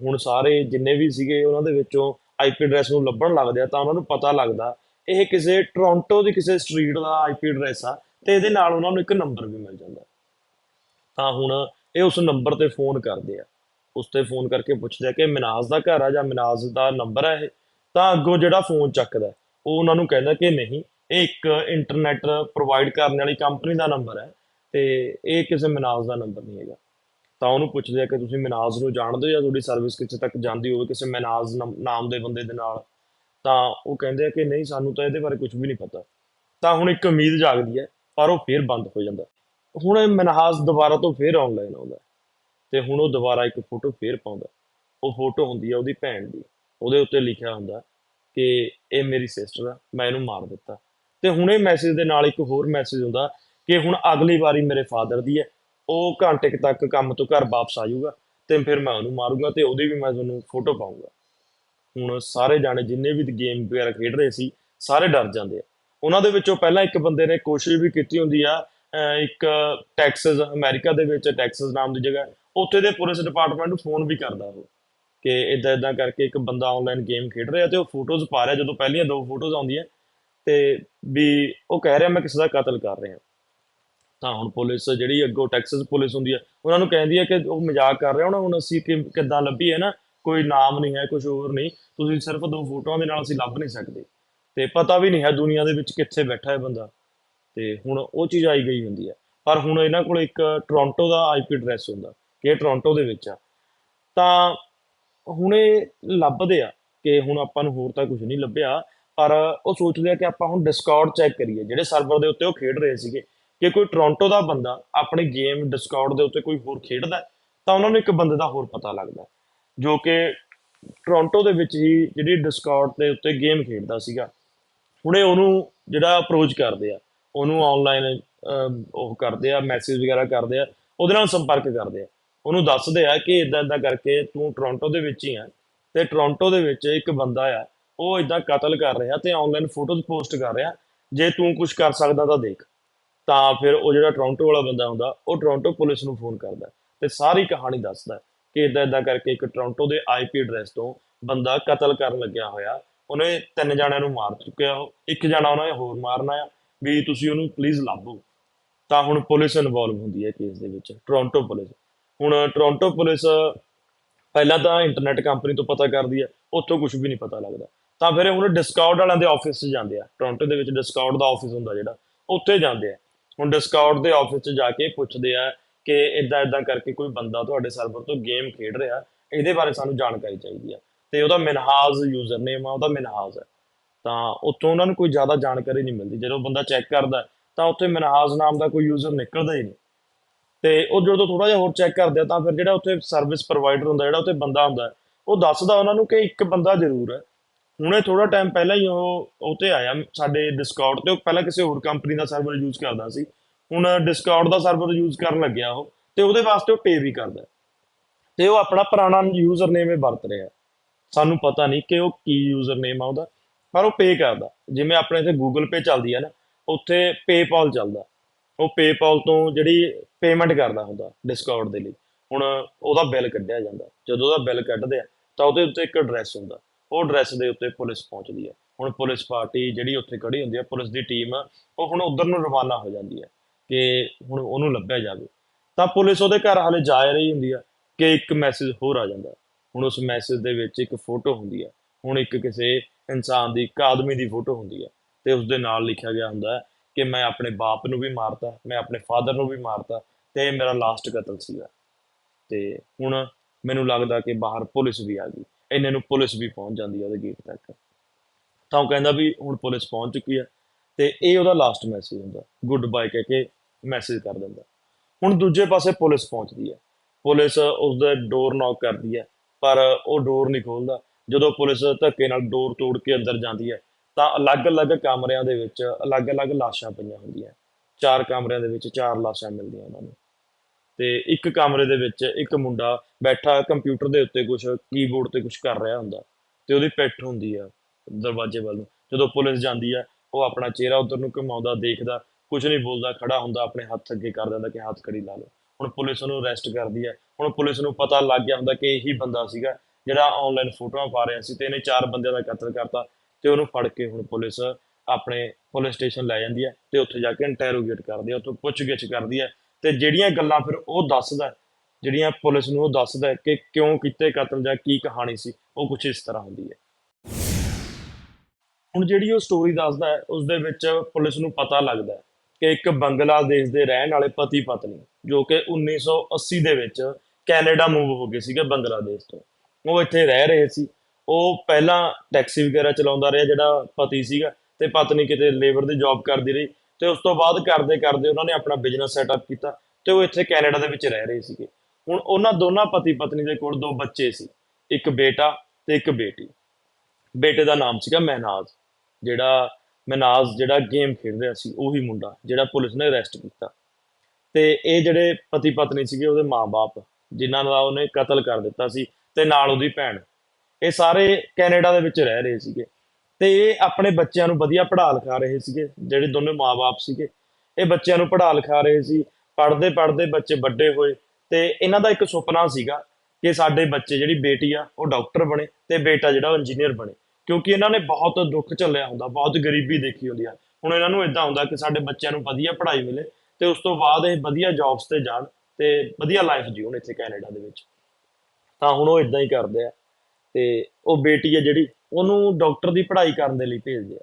Speaker 1: ਹੁਣ ਸਾਰੇ ਜਿੰਨੇ ਵੀ ਸੀਗੇ, ਉਹਨਾਂ ਦੇ ਵਿੱਚੋਂ ਆਈਪੀ ਐਡਰੈਸ ਨੂੰ ਲੱਭਣ ਲੱਗਦੇ ਆ ਤਾਂ ਉਹਨਾਂ ਨੂੰ ਪਤਾ ਲੱਗਦਾ, ਇਹ ਕਿਸੇ ਟੋਰਾਂਟੋ ਦੀ ਕਿਸੇ ਸਟਰੀਟ ਦਾ ਆਈਪੀ ਐਡਰੈਸ ਆ ਤੇ ਇਹਦੇ ਨਾਲ ਉਹਨਾਂ ਨੂੰ ਇੱਕ ਨੰਬਰ ਵੀ ਮਿਲ ਜਾਂਦਾ। ਤਾਂ ਹੁਣ ਇਹ ਉਸ ਨੰਬਰ ਤੇ ਫੋਨ ਕਰਦੇ ਆ। ਉਸ ਤੇ ਫੋਨ ਕਰਕੇ ਪੁੱਛਦੇ ਆ ਕਿ ਮਿਨਾਜ਼ ਦਾ ਘਰ ਆ ਜਾਂ ਮਿਨਾਜ਼ ਦਾ ਨੰਬਰ ਹੈ ਇਹ? ਤਾਂ ਅੱਗੋਂ ਜਿਹੜਾ ਫੋਨ ਚੱਕਦਾ, ਉਹ ਉਹਨਾਂ ਨੂੰ ਕਹਿੰਦਾ ਕਿ ਨਹੀਂ, ਇਹ ਇੱਕ ਇੰਟਰਨੈਟ ਪ੍ਰੋਵਾਈਡ ਕਰਨ ਵਾਲੀ ਕੰਪਨੀ ਦਾ ਨੰਬਰ ਹੈ ਤੇ ਇਹ ਕਿਸੇ ਮਨਾਜ਼ ਦਾ ਨੰਬਰ ਨਹੀਂ ਹੈਗਾ। ਤਾਂ ਉਹਨੂੰ ਪੁੱਛਦੇ ਆ ਕਿ ਤੁਸੀਂ ਮਨਾਜ਼ ਨੂੰ ਜਾਣਦੇ ਹੋ ਜਾਂ ਤੁਹਾਡੀ ਸਰਵਿਸ ਕਿੱਥੇ ਤੱਕ ਜਾਂਦੀ ਹੋਵੇ ਕਿਸੇ ਮਨਾਜ਼ ਨਾਮ ਦੇ ਬੰਦੇ ਦੇ ਨਾਲ? ਤਾਂ ਉਹ ਕਹਿੰਦੇ ਆ ਕਿ ਨਹੀਂ, ਸਾਨੂੰ ਤਾਂ ਇਹਦੇ ਬਾਰੇ ਕੁਝ ਵੀ ਨਹੀਂ ਪਤਾ। ਤਾਂ ਹੁਣ ਇੱਕ ਉਮੀਦ ਜਾਗਦੀ ਹੈ, ਪਰ ਉਹ ਫੇਰ ਬੰਦ ਹੋ ਜਾਂਦਾ। ਹੁਣ ਇਹ ਮਨਹਾਸ ਦੁਬਾਰਾ ਤੋਂ ਫੇਰ ਆਨਲਾਈਨ ਆਉਂਦਾ ਤੇ ਹੁਣ ਉਹ ਦੁਬਾਰਾ ਇੱਕ ਫੋਟੋ ਫੇਰ ਪਾਉਂਦਾ ਉਹ ਫੋਟੋ ਹੁੰਦੀ ਹੈ ਉਹਦੀ ਭੈਣ ਦੀ। ਉਹਦੇ ਉੱਤੇ ਲਿਖਿਆ ਹੁੰਦਾ ਕਿ ਇਹ ਮੇਰੀ ਸਿਸਟਰ ਆ ਮੈਂ ਇਹਨੂੰ ਮਾਰ ਦਿੱਤਾ। ਤੇ ਹੁਣ ਇਹ ਮੈਸੇਜ ਦੇ ਨਾਲ ਇੱਕ ਹੋਰ ਮੈਸੇਜ ਹੁੰਦਾ ਕਿ ਹੁਣ ਅਗਲੀ ਵਾਰੀ ਮੇਰੇ ਫਾਦਰ ਦੀ ਹੈ, ਉਹ ਘੰਟੇ ਤੱਕ ਕੰਮ ਤੋਂ ਘਰ ਵਾਪਸ ਆ ਜਾਊਗਾ ਤੇ ਫਿਰ ਮੈਂ ਉਹਨੂੰ ਮਾਰੂੰਗਾ ਤੇ ਉਹਦੀ ਵੀ ਮੈਂ ਤੁਹਾਨੂੰ ਫੋਟੋ ਪਾਉਂਗਾ ਹੁਣ ਸਾਰੇ ਜਾਣੇ ਜਿੰਨੇ ਵੀ ਗੇਮ ਵਗੈਰਾ ਖੇਡ ਰਹੇ ਸੀ, ਸਾਰੇ ਡਰ ਜਾਂਦੇ ਆ। ਉਹਨਾਂ ਦੇ ਵਿੱਚੋਂ ਪਹਿਲਾਂ ਇੱਕ ਬੰਦੇ ਨੇ ਕੋਸ਼ਿਸ਼ ਵੀ ਕੀਤੀ ਹੁੰਦੀ ਆ ਇੱਕ ਟੈਕਸਸ ਅਮਰੀਕਾ ਦੇ ਵਿੱਚ ਟੈਕਸਸ ਨਾਮ ਦੀ ਜਗ੍ਹਾ, ਉੱਥੇ ਦੇ ਪੁਲਿਸ ਡਿਪਾਰਟਮੈਂਟ ਨੂੰ ਫੋਨ ਵੀ ਕਰਦਾ ਉਹ ਕਿ ਇਦਾਂ ਇਦਾਂ ਕਰਕੇ ਇੱਕ ਬੰਦਾ ਆਨਲਾਈਨ ਗੇਮ ਖੇਡ ਰਿਹਾ ਤੇ ਉਹ ਫੋਟੋਜ਼ ਪਾ ਰਿਹਾ, ਜਦੋਂ ਪਹਿਲੀਆਂ ਦੋ ਫੋਟੋਜ਼ ਆਉਂਦੀਆਂ ਤੇ ਵੀ ਉਹ ਕਹਿ ਰਿਹਾ ਮੈਂ ਕਿਸੇ ਦਾ ਕਤਲ ਕਰ ਰਿਹਾ। ਤਾਂ ਹੁਣ ਪੁਲਿਸ ਜਿਹੜੀ ਅੱਗੋਂ ਟੈਕਸਸ ਪੁਲਿਸ ਹੁੰਦੀ ਹੈ ਉਹਨਾਂ ਨੂੰ ਕਹਿੰਦੀ ਹੈ ਕਿ ਉਹ ਮਜ਼ਾਕ ਕਰ ਰਿਹਾ ਨਾ ਹੁਣ ਅਸੀਂ ਕਿ- ਕਿੱਦਾਂ ਲੱਭੀ ਹੈ ਨਾ, ਕੋਈ ਨਾਮ ਨਹੀਂ ਹੈ ਕੁਝ ਹੋਰ ਨਹੀਂ, ਤੁਸੀਂ ਸਿਰਫ ਦੋ ਫੋਟੋਆਂ ਦੇ ਨਾਲ ਅਸੀਂ ਲੱਭ ਨਹੀਂ ਸਕਦੇ ਤੇ ਪਤਾ ਵੀ ਨਹੀਂ ਹੈ ਦੁਨੀਆ ਦੇ ਵਿੱਚ ਕਿੱਥੇ ਬੈਠਾ ਹੈ ਬੰਦਾ ਤੇ ਹੁਣ ਉਹ ਚੀਜ਼ ਆਈ ਗਈ ਹੁੰਦੀ ਹੈ ਪਰ ਹੁਣ ਇਹਨਾਂ ਕੋਲ ਇੱਕ ਟੋਰਾਂਟੋ ਦਾ ਆਈਪੀ ਐਡਰੈਸ ਹੁੰਦਾ, ਕਿ ਇਹ ਟੋਰਾਂਟੋ ਦੇ ਵਿੱਚ ਆ। ਤਾਂ ਹੁਣ ਇਹ ਲੱਭਦੇ ਆ ਕਿ ਹੁਣ ਆਪਾਂ ਨੂੰ ਹੋਰ ਤਾਂ ਕੁਝ ਨਹੀਂ ਲੱਭਿਆ, ਪਰ ਉਹ ਸੋਚਦੇ ਆ ਕਿ ਆਪਾਂ ਹੁਣ ਡਿਸਕਾਰਡ ਚੈੱਕ ਕਰੀਏ, ਜਿਹੜੇ ਸਰਵਰ ਦੇ ਉੱਤੇ ਉਹ ਖੇਡ ਰਹੇ ਸੀਗੇ ਕਿ ਕੋਈ ਟੋਰਾਂਟੋ ਦਾ ਬੰਦਾ ਆਪਣੀ ਗੇਮ ਡਿਸਕਾਊਟ ਦੇ ਉੱਤੇ ਕੋਈ ਹੋਰ ਖੇਡਦਾ ਤਾਂ ਉਹਨਾਂ ਨੂੰ ਇੱਕ ਬੰਦੇ ਦਾ ਹੋਰ ਪਤਾ ਲੱਗਦਾ ਜੋ ਕਿ ਟੋਰਾਂਟੋ ਦੇ ਵਿੱਚ ਹੀ ਜਿਹੜੀ ਡਿਸਕਾਊਟ ਦੇ ਉੱਤੇ ਗੇਮ ਖੇਡਦਾ ਸੀਗਾ, ਹੁਣੇ ਉਹਨੂੰ ਜਿਹੜਾ ਅਪਰੋਚ ਕਰਦੇ ਆ, ਉਹਨੂੰ ਆਨਲਾਈਨ ਉਹ ਕਰਦੇ ਆ ਮੈਸੇਜ ਵਗੈਰਾ ਕਰਦੇ ਆ, ਉਹਦੇ ਨਾਲ ਸੰਪਰਕ ਕਰਦੇ ਆ। ਉਹਨੂੰ ਦੱਸਦੇ ਆ ਕਿ ਇਦਾਂ ਇਦਾਂ ਕਰਕੇ ਤੂੰ ਟੋਰਾਂਟੋ ਦੇ ਵਿੱਚ ਹੀ ਆ ਤੇ ਟੋਰਾਂਟੋ ਦੇ ਵਿੱਚ ਇੱਕ ਬੰਦਾ ਆ, ਉਹ ਇਦਾਂ ਕਤਲ ਕਰ ਰਿਹਾ ਤੇ ਆਨਲਾਈਨ ਫੋਟੋਜ਼ ਪੋਸਟ ਕਰ ਰਿਹਾ, ਜੇ ਤੂੰ ਕੁਝ ਕਰ ਸਕਦਾ ਤਾਂ ਦੇਖ। ਤਾਂ ਫਿਰ ਉਹ ਜਿਹੜਾ ਟੋਰਾਂਟੋ ਵਾਲਾ ਬੰਦਾ ਹੁੰਦਾ, ਉਹ ਟੋਰਾਂਟੋ ਪੁਲਿਸ ਨੂੰ ਫੋਨ ਕਰਦਾ ਤੇ ਸਾਰੀ ਕਹਾਣੀ ਦੱਸਦਾ ਕਿ ਇਦਾਂ ਇਦਾਂ ਕਰਕੇ ਇੱਕ ਟੋਰਾਂਟੋ ਦੇ ਆਈਪੀ ਐਡਰੈਸ ਤੋਂ ਬੰਦਾ ਕਤਲ ਕਰਨ ਲੱਗਿਆ ਹੋਇਆ। ਉਹਨੇ ਤਿੰਨ ਜਣਿਆਂ ਨੂੰ ਮਾਰ ਚੁੱਕਿਆ। ਉਹ ਇੱਕ ਜਣਾ ਨੇ ਹੋਰ ਮਾਰਨਾ ਆ ਵੀ ਤੁਸੀਂ ਉਹਨੂੰ ਪਲੀਜ਼ ਲੱਭੋ। ਤਾਂ ਹੁਣ ਪੁਲਿਸ ਇਨਵੋਲਵ ਹੁੰਦੀ ਹੈ ਕੇਸ ਦੇ ਵਿੱਚ ਟੋਰਾਂਟੋ ਪੁਲਿਸ। ਹੁਣ ਟੋਰਾਂਟੋ ਪੁਲਿਸ ਪਹਿਲਾਂ ਤਾਂ ਇੰਟਰਨੈਟ ਕੰਪਨੀ ਤੋਂ ਪਤਾ ਕਰਦੀ ਹੈ, ਉੱਥੋਂ ਕੁਝ ਵੀ ਨਹੀਂ ਪਤਾ ਲੱਗਦਾ। ਤਾਂ ਫਿਰ ਹੁਣ ਡਿਸਕਾਊਂਟ ਵਾਲਿਆਂ ਦੇ ਆਫਿਸ 'ਚ ਜਾਂਦੇ ਆ। ਟੋਰਾਂਟੋ ਦੇ ਵਿੱਚ ਡਿਸਕਾਊਂਟ ਦਾ ਆਫਿਸ ਹੁੰਦਾ ਜਿਹੜਾ, ਉੱਥੇ ਜਾਂਦੇ ਆ। ਹੁਣ ਡਿਸਕਾਊਟ ਦੇ ਆਫਿਸ 'ਚ ਜਾ ਕੇ ਪੁੱਛਦੇ ਆ ਕਿ ਇਦਾਂ ਇਦਾਂ ਕਰਕੇ ਕੋਈ ਬੰਦਾ ਤੁਹਾਡੇ ਸਰਵਰ ਤੋਂ ਗੇਮ ਖੇਡ ਰਿਹਾ, ਇਹਦੇ ਬਾਰੇ ਸਾਨੂੰ ਜਾਣਕਾਰੀ ਚਾਹੀਦੀ ਆ। ਤੇ ਉਹਦਾ ਮਿਨਹਾਜ਼ ਯੂਜ਼ਰ ਨੇਮ ਆ, ਉਹਦਾ ਮਿਨਹਾਜ਼ ਹੈ ਤਾਂ ਉੱਥੋਂ ਉਹਨਾਂ ਨੂੰ ਕੋਈ ਜ਼ਿਆਦਾ ਜਾਣਕਾਰੀ ਨਹੀਂ ਮਿਲਦੀ। ਜਦੋਂ ਬੰਦਾ ਚੈੱਕ ਕਰਦਾ, ਤਾਂ ਉੱਥੇ ਮਿਨਹਾਜ਼ ਨਾਮ ਦਾ ਕੋਈ ਯੂਜ਼ਰ ਨਿਕਲਦਾ ਹੀ ਨਹੀਂ। ਤੇ ਉਹ ਜਦੋਂ ਥੋੜਾ ਜਿਹਾ ਹੋਰ ਚੈੱਕ ਕਰਦੇ ਆ, ਤਾਂ ਫਿਰ ਜਿਹੜਾ ਉੱਥੇ ਸਰਵਿਸ ਪ੍ਰੋਵਾਈਡਰ ਹੁੰਦਾ, ਜਿਹੜਾ ਉੱਥੇ ਬੰਦਾ ਹੁੰਦਾ, ਉਹ ਦੱਸਦਾ ਉਹਨਾਂ ਨੂੰ ਕਿ ਇੱਕ ਬੰਦਾ ਜ਼ਰੂਰ ਹੈ ਹੁਣੇ ਥੋੜਾ ਟਾਈਮ ਪਹਿਲਾਂ ਹੀ ਉਹ ਉਤੇ ਆਇਆ ਸਾਡੇ ਡਿਸਕਾਊਂਟ ਤੇ, ਉਹ ਪਹਿਲਾਂ ਕਿਸੇ ਹੋਰ ਕੰਪਨੀ ਦਾ ਸਰਵਰ ਯੂਜ਼ ਕਰਦਾ ਸੀ। ਹੁਣ ਡਿਸਕਾਊਂਟ ਦਾ ਸਰਵਰ ਯੂਜ਼ ਕਰਨ ਲੱਗਿਆ ਉਹ, ਤੇ ਉਹਦੇ ਵਾਸਤੇ ਉਹ ਪੇ ਵੀ ਕਰਦਾ। ਹੈ। ਤੇ ਉਹ ਆਪਣਾ ਪੁਰਾਣਾ ਯੂਜ਼ਰ ਨੇਮ ਹੀ ਵਰਤ ਰਿਹਾ। ਸਾਨੂੰ ਪਤਾ ਨਹੀਂ ਕਿ ਉਹ ਕੀ ਯੂਜ਼ਰ ਨੇਮ ਆ ਉਹਦਾ, ਪਰ ਉਹ ਪੇ ਕਰਦਾ। ਜਿਵੇਂ ਆਪਣੇ ਇੱਥੇ ਗੂਗਲ ਪੇ ਚੱਲਦੀ ਹੈ ਨਾ, ਉੱਥੇ ਪੇਪਾਲ ਚੱਲਦਾ। ਉਹ ਪੇਪਾਲ ਤੋਂ ਜਿਹੜੀ ਪੇਮੈਂਟ ਕਰਦਾ ਹੁੰਦਾ ਡਿਸਕਾਊਂਟ ਦੇ ਲਈ, ਹੁਣ ਉਹਦਾ ਬਿੱਲ ਕੱਢਿਆ ਜਾਂਦਾ। ਜਦੋਂ ਉਹਦਾ ਬਿੱਲ ਕੱਢਦੇ ਆ, ਤਾਂ ਉਹਦੇ ਉੱਤੇ ਇੱਕ ਐਡਰੈਸ ਹੁੰਦਾ। ਉਹ ਐਡਰੈਸ ਦੇ ਉੱਤੇ ਪੁਲਿਸ ਪਹੁੰਚਦੀ ਹੈ। ਹੁਣ ਪੁਲਿਸ ਪਾਰਟੀ ਜਿਹੜੀ ਉੱਥੇ ਖੜੀ ਹੁੰਦੀ ਹੈ, ਪੁਲਿਸ ਦੀ ਟੀਮ ਉਹ ਹੁਣ ਉਧਰ ਨੂੰ ਰਵਾਨਾ ਹੋ ਜਾਂਦੀ ਹੈ ਕਿ ਹੁਣ ਉਹਨੂੰ ਲੱਭਿਆ ਜਾਵੇ। ਤਾਂ ਪੁਲਿਸ ਉਹਦੇ ਘਰ ਹਾਲੇ ਜਾ ਰਹੀ ਹੁੰਦੀ ਆ ਕਿ ਇੱਕ ਮੈਸੇਜ ਹੋਰ ਆ ਜਾਂਦਾ ਹੁਣ ਉਸ ਮੈਸੇਜ ਦੇ ਵਿੱਚ ਇੱਕ ਫੋਟੋ ਹੁੰਦੀ ਹੈ। ਹੁਣ ਇੱਕ ਕਿਸੇ ਇਨਸਾਨ ਦੀ, ਇੱਕ ਆਦਮੀ ਦੀ ਫੋਟੋ ਹੁੰਦੀ ਹੈ ਤੇ ਉਸ ਦੇ ਨਾਲ ਲਿਖਿਆ ਗਿਆ ਹੁੰਦਾ ਕਿ ਮੈਂ ਆਪਣੇ ਬਾਪ ਨੂੰ ਵੀ ਮਾਰਤਾ, ਮੈਂ ਆਪਣੇ ਫਾਦਰ ਨੂੰ ਵੀ ਮਾਰਤਾ ਤੇ ਇਹ ਮੇਰਾ ਲਾਸਟ ਕਤਲ ਸੀਗਾ। ਤੇ ਹੁਣ ਮੈਨੂੰ ਲੱਗਦਾ ਕਿ ਬਾਹਰ ਪੁਲਿਸ ਵੀ ਆ ਗਈ। ਇੰਨੇ ਨੂੰ ਪੁਲਿਸ ਵੀ ਪਹੁੰਚ ਜਾਂਦੀ ਹੈ ਉਹਦੇ ਗੇਟ ਤੱਕ। ਤਾਂ ਉਹ ਕਹਿੰਦਾ ਵੀ ਹੁਣ ਪੁਲਿਸ ਪਹੁੰਚ ਚੁੱਕੀ ਹੈ ਤੇ ਇਹ ਉਹਦਾ ਲਾਸਟ ਮੈਸੇਜ ਹੁੰਦਾ ਗੁੱਡ ਬਾਏ ਕਹਿ ਕੇ ਮੈਸੇਜ ਕਰ ਦਿੰਦਾ। ਹੁਣ ਦੂਜੇ ਪਾਸੇ ਪੁਲਿਸ ਪਹੁੰਚਦੀ ਹੈ ਪੁਲਿਸ ਉਸ ਦਾ ਡੋਰ ਨੌਕ ਕਰਦੀ ਹੈ ਪਰ ਉਹ ਡੋਰ ਨਹੀਂ ਖੋਲਦਾ। ਜਦੋਂ ਪੁਲਿਸ ਧੱਕੇ ਨਾਲ ਡੋਰ ਤੋੜ ਕੇ ਅੰਦਰ ਜਾਂਦੀ ਹੈ ਤਾਂ ਅਲੱਗ-ਅਲੱਗ ਕਮਰਿਆਂ ਦੇ ਵਿੱਚ ਅਲੱਗ-ਅਲੱਗ ਲਾਸ਼ਾਂ ਪਈਆਂ ਹੁੰਦੀਆਂ। ਚਾਰ ਕਮਰਿਆਂ ਦੇ ਵਿੱਚ ਚਾਰ ਲਾਸ਼ਾਂ ਮਿਲਦੀਆਂ ਉਹਨਾਂ ਨੂੰ। ਤੇ ਇੱਕ ਕਮਰੇ ਦੇ ਵਿੱਚ ਇੱਕ ਮੁੰਡਾ ਬੈਠਾ ਕੰਪਿਊਟਰ ਦੇ ਉੱਤੇ ਕੁਝ ਕੀਬੋਰਡ ਤੇ ਕੁਝ ਕਰ ਰਿਹਾ ਹੁੰਦਾ ਤੇ ਉਹਦੀ ਪਿੱਠ ਹੁੰਦੀ ਆ ਦਰਵਾਜ਼ੇ ਵੱਲ ਨੂੰ। ਜਦੋਂ ਪੁਲਿਸ ਜਾਂਦੀ ਹੈ ਉਹ ਆਪਣਾ ਚਿਹਰਾ ਉਧਰ ਨੂੰ ਘੁਮਾਉਂਦਾ, ਦੇਖਦਾ ਕੁਝ ਨਹੀਂ ਬੋਲਦਾ, ਖੜਾ ਹੁੰਦਾ, ਆਪਣੇ ਹੱਥ ਅੱਗੇ ਕਰ ਦਿੰਦਾ ਕਿ ਹੱਥ ਖੜੀ ਲਾ ਲਓ। ਹੁਣ ਪੁਲਿਸ ਉਹਨੂੰ ਅਰੈਸਟ ਕਰਦੀ ਹੈ ਹੁਣ ਪੁਲਿਸ ਨੂੰ ਪਤਾ ਲੱਗ ਗਿਆ ਹੁੰਦਾ ਕਿ ਇਹੀ ਬੰਦਾ ਸੀਗਾ ਜਿਹੜਾ ਆਨਲਾਈਨ ਫੋਟੋਆਂ ਪਾ ਰਿਹਾ ਸੀ ਤੇ ਇਹਨੇ ਚਾਰ ਬੰਦਿਆਂ ਦਾ ਕਤਲ ਕਰਤਾ ਤੇ ਉਹਨੂੰ ਫੜ ਕੇ ਹੁਣ ਪੁਲਿਸ ਆਪਣੇ ਪੁਲਿਸ ਸਟੇਸ਼ਨ ਲੈ ਜਾਂਦੀ ਹੈ ਤੇ ਉੱਥੇ ਜਾ ਕੇ ਇੰਟਰੋਗੇਟ ਕਰਦੀ ਹੈ ਉੱਥੋਂ ਪੁੱਛਗਿੱਛ ਕਰਦੀ ਹੈ ਤੇ ਜਿਹੜੀਆਂ ਗੱਲਾਂ ਫਿਰ ਉਹ ਦੱਸਦਾ ਜਿਹੜੀਆਂ ਪੁਲਿਸ ਨੂੰ ਉਹ ਦੱਸਦਾ ਕਿ ਕਿਉਂ ਕੀਤੇ ਕਤਲ ਜਾਂ ਕੀ ਕਹਾਣੀ ਸੀ, ਉਹ ਕੁਝ ਇਸ ਤਰ੍ਹਾਂ ਹੁੰਦੀ ਹੈ। ਹੁਣ ਜਿਹੜੀ ਉਹ ਸਟੋਰੀ ਦੱਸਦਾ ਹੈ ਉਸ ਦੇ ਵਿੱਚ ਪੁਲਿਸ ਨੂੰ ਪਤਾ ਲੱਗਦਾ ਹੈ ਕਿ ਇੱਕ ਬੰਗਲਾਦੇਸ਼ ਦੇ ਰਹਿਣ ਵਾਲੇ ਪਤੀ ਪਤਨੀ, ਜੋ ਕਿ 1980 ਦੇ ਵਿੱਚ ਕੈਨੇਡਾ ਮੂਵ ਹੋ ਗਏ ਸੀਗੇ ਬੰਗਲਾਦੇਸ਼ ਤੋਂ। ਉਹ ਇੱਥੇ ਰਹਿ ਰਹੇ ਸੀ। ਉਹ ਪਹਿਲਾਂ ਟੈਕਸੀ ਵਗੈਰਾ ਚਲਾਉਂਦਾ ਰਿਹਾ, ਜਿਹੜਾ ਪਤੀ ਸੀਗਾ, ਤੇ ਪਤਨੀ ਕਿਤੇ ਲੇਬਰ ਦੀ ਜੌਬ ਕਰਦੀ ਰਹੀ। ਤੇ ਉਸ ਤੋਂ ਬਾਅਦ ਕਰਦੇ ਕਰਦੇ ਉਹਨਾਂ ਨੇ ਆਪਣਾ ਬਿਜ਼ਨਸ ਸੈਟਅਪ ਕੀਤਾ ਤੇ ਉਹ ਇੱਥੇ ਕੈਨੇਡਾ ਦੇ ਵਿੱਚ ਰਹਿ ਰਹੇ ਸੀਗੇ। ਹੁਣ ਉਹਨਾਂ ਦੋਨਾਂ ਪਤੀ ਪਤਨੀ ਦੇ ਕੋਲ ਦੋ ਬੱਚੇ ਸੀ, ਇੱਕ ਬੇਟਾ ਤੇ ਇੱਕ ਬੇਟੀ। ਬੇਟੇ ਦਾ ਨਾਮ ਸੀਗਾ ਮਹਿਨਾਜ਼, ਜਿਹੜਾ ਮਹਿਨਾਜ਼ ਜਿਹੜਾ ਗੇਮ ਖੇਡ ਰਿਹਾ ਸੀ, ਉਹੀ ਮੁੰਡਾ ਜਿਹੜਾ ਪੁਲਿਸ ਨੇ ਅਰੈਸਟ ਕੀਤਾ। ਤੇ ਇਹ ਜਿਹੜੇ ਪਤੀ ਪਤਨੀ ਸੀਗੇ ਉਹਦੇ ਮਾਪੇ ਜਿਨ੍ਹਾਂ ਦਾ ਉਹਨੇ ਕਤਲ ਕਰ ਦਿੱਤਾ ਸੀ ਤੇ ਨਾਲ ਉਹਦੀ ਭੈਣ। ਇਹ ਸਾਰੇ ਕੈਨੇਡਾ ਦੇ ਵਿੱਚ ਰਹਿ ਰਹੇ ਸੀਗੇ। ਤੇ ਇਹ ਆਪਣੇ ਬੱਚਿਆਂ ਨੂੰ ਵਧੀਆ ਪੜ੍ਹਾ ਲਿਖਾ ਰਹੇ ਸੀਗੇ, ਜਿਹੜੇ ਦੋਨੇ ਮਾਪੇ ਸੀਗੇ। ਇਹ ਬੱਚਿਆਂ ਨੂੰ ਪੜ੍ਹਾ ਲਿਖਾ ਰਹੇ ਸੀ। ਪੜ੍ਹਦੇ ਪੜ੍ਹਦੇ ਬੱਚੇ ਵੱਡੇ ਹੋਏ ਤੇ ਇਹਨਾਂ ਦਾ ਇੱਕ ਸੁਪਨਾ ਸੀਗਾ ਕਿ ਸਾਡੇ ਬੱਚੇ ਜਿਹੜੀ ਬੇਟੀ ਆ, ਉਹ ਡਾਕਟਰ ਬਣੇ ਤੇ ਬੇਟਾ ਜਿਹੜਾ ਉਹ ਇੰਜੀਨੀਅਰ ਬਣੇ। ਕਿਉਂਕਿ ਇਹਨਾਂ ਨੇ ਬਹੁਤ ਦੁੱਖ ਝੱਲਿਆ ਹੁੰਦਾ, ਬਹੁਤ ਗਰੀਬੀ ਦੇਖੀ ਹੁੰਦੀ ਆ। ਹੁਣ ਇਹਨਾਂ ਨੂੰ ਇਦਾਂ ਹੁੰਦਾ ਕਿ ਸਾਡੇ ਬੱਚਿਆਂ ਨੂੰ ਵਧੀਆ ਪੜ੍ਹਾਈ ਮਿਲੇ ਤੇ ਉਸ ਤੋਂ ਬਾਅਦ ਇਹ ਵਧੀਆ ਜੌਬਸ ਤੇ ਜਾਣ ਤੇ ਵਧੀਆ ਲਾਈਫ ਜੀਉਣ ਇੱਥੇ ਕੈਨੇਡਾ ਦੇ ਵਿੱਚ। ਤਾਂ ਹੁਣ ਉਹ ਇਦਾਂ ਹੀ ਕਰਦੇ ਆ। ਤੇ ਉਹ ਬੇਟੀ ਹੈ ਜਿਹੜੀ, ਉਹਨੂੰ ਡਾਕਟਰ ਦੀ ਪੜ੍ਹਾਈ ਕਰਨ ਦੇ ਲਈ ਭੇਜਦੇ ਆ।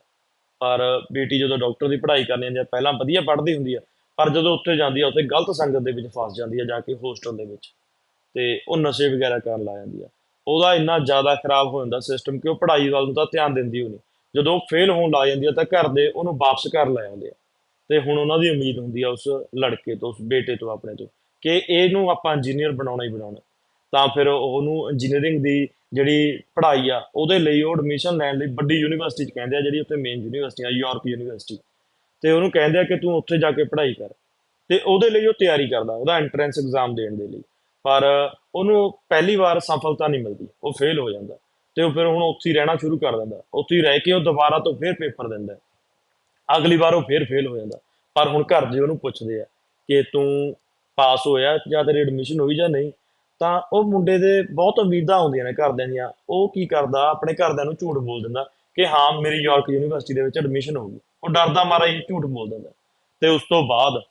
Speaker 1: ਪਰ ਬੇਟੀ ਜਦੋਂ ਡਾਕਟਰ ਦੀ ਪੜ੍ਹਾਈ ਕਰਨੀ ਜਾਂਦੀ ਆ, ਪਹਿਲਾਂ ਵਧੀਆ ਪੜ੍ਹਦੀ ਹੁੰਦੀ ਆ, ਪਰ ਜਦੋਂ ਉੱਥੇ ਜਾਂਦੀ ਆ, ਉੱਥੇ ਗਲਤ ਸੰਗਤ ਦੇ ਵਿੱਚ ਫਸ ਜਾਂਦੀ ਆ, ਜਾ ਕੇ ਹੋਸਟਲ ਦੇ ਵਿੱਚ। ਤੇ ਉਹ ਨਸ਼ੇ ਵਗੈਰਾ ਕਰਨ ਲੱਗ ਜਾਂਦੀ ਆ। ਉਹਦਾ ਇੰਨਾ ਜ਼ਿਆਦਾ ਖਰਾਬ ਹੋ ਜਾਂਦਾ ਸਿਸਟਮ ਕਿ ਉਹ ਪੜ੍ਹਾਈ ਵੱਲ ਨੂੰ ਤਾਂ ਧਿਆਨ ਦਿੰਦੀ ਹੋਣੀ। ਜਦੋਂ ਉਹ ਫੇਲ ਹੋਣ ਲੱਗ ਜਾਂਦੀ ਆ, ਤਾਂ ਘਰ ਦੇ ਉਹਨੂੰ ਵਾਪਸ ਕਰ ਲੈ ਆਉਂਦੇ ਆ। ਤੇ ਹੁਣ ਉਹਨਾਂ ਦੀ ਉਮੀਦ ਹੁੰਦੀ ਆ ਉਸ ਲੜਕੇ ਤੋਂ, ਉਸ ਬੇਟੇ ਤੋਂ, ਆਪਣੇ ਤੋਂ, ਕਿ ਇਹਨੂੰ ਆਪਾਂ ਇੰਜੀਨੀਅਰ ਬਣਾਉਣਾ ਹੀ ਬਣਾਉਣਾ। ਤਾਂ ਫਿਰ ਉਹਨੂੰ ਇੰਜੀਨੀਅਰਿੰਗ ਦੀ ਜਿਹੜੀ ਪੜ੍ਹਾਈ ਆ, ਉਹਦੇ ਲਈ ਉਹ ਐਡਮਿਸ਼ਨ ਲੈਣ ਲਈ ਵੱਡੀ ਯੂਨੀਵਰਸਿਟੀ ਚ ਕਹਿੰਦੇ ਆ, ਜਿਹੜੀ ਉੱਥੇ ਮੇਨ ਯੂਨੀਵਰਸਿਟੀ ਆ, ਯੂਰਪ ਯੂਨੀਵਰਸਿਟੀ ਤੇ ਉਹਨੂੰ ਕਹਿੰਦੇ ਆ ਕਿ ਤੂੰ ਉੱਥੇ ਜਾ ਕੇ ਪੜ੍ਹਾਈ ਕਰ। ਤੇ ਉਹਦੇ ਲਈ ਉਹ ਤਿਆਰੀ ਕਰਦਾ, ਉਹਦਾ ਐਂਟਰੈਂਸ ਐਗਜ਼ਾਮ ਦੇਣ ਦੇ ਲਈ। ਪਰ ਉਹਨੂੰ ਪਹਿਲੀ ਵਾਰ ਸਫਲਤਾ ਨਹੀਂ ਮਿਲਦੀ, ਉਹ ਫੇਲ ਹੋ ਜਾਂਦਾ। ਤੇ ਉਹ ਫਿਰ ਹੁਣ ਉੱਥੇ ਹੀ ਰਹਿਣਾ ਸ਼ੁਰੂ ਕਰ ਦਿੰਦਾ। ਉੱਥੇ ਹੀ ਰਹਿ ਕੇ ਉਹ ਦੁਬਾਰਾ ਤੋਂ ਫਿਰ ਪੇਪਰ ਦਿੰਦਾ। ਅਗਲੀ ਵਾਰ ਉਹ ਫਿਰ ਫੇਲ ਹੋ ਜਾਂਦਾ। ਪਰ ਹੁਣ ਘਰ ਦੇ ਉਹਨੂੰ ਪੁੱਛਦੇ ਆ ਕਿ ਤੂੰ ਪਾਸ ਹੋਇਆ ਜਾਂ ਤੇਰੀ ਐਡਮਿਸ਼ਨ ਹੋਈ ਜਾਂ ਨਹੀਂ। ਤਾਂ ਉਹ ਮੁੰਡੇ ਦੇ ਬਹੁਤ ਉਮੀਦਾਂ ਆਉਂਦੀਆਂ ਨੇ ਘਰਦਿਆਂ ਦੀਆਂ। ਉਹ ਕੀ ਕਰਦਾ, ਆਪਣੇ ਘਰਦਿਆਂ ਨੂੰ ਝੂਠ ਬੋਲ ਦਿੰਦਾ ਕਿ ਹਾਂ, ਮੇਰੀ ਯਾਰਕ ਯੂਨੀਵਰਸਿਟੀ ਦੇ ਵਿੱਚ ਐਡਮਿਸ਼ਨ ਹੋਊਗੀ ਉਹ ਡਰਦਾ ਮਾਰਾ ਹੀ ਝੂਠ ਬੋਲ ਦਿੰਦਾ। ਤੇ ਉਸ ਤੋਂ ਬਾਅਦ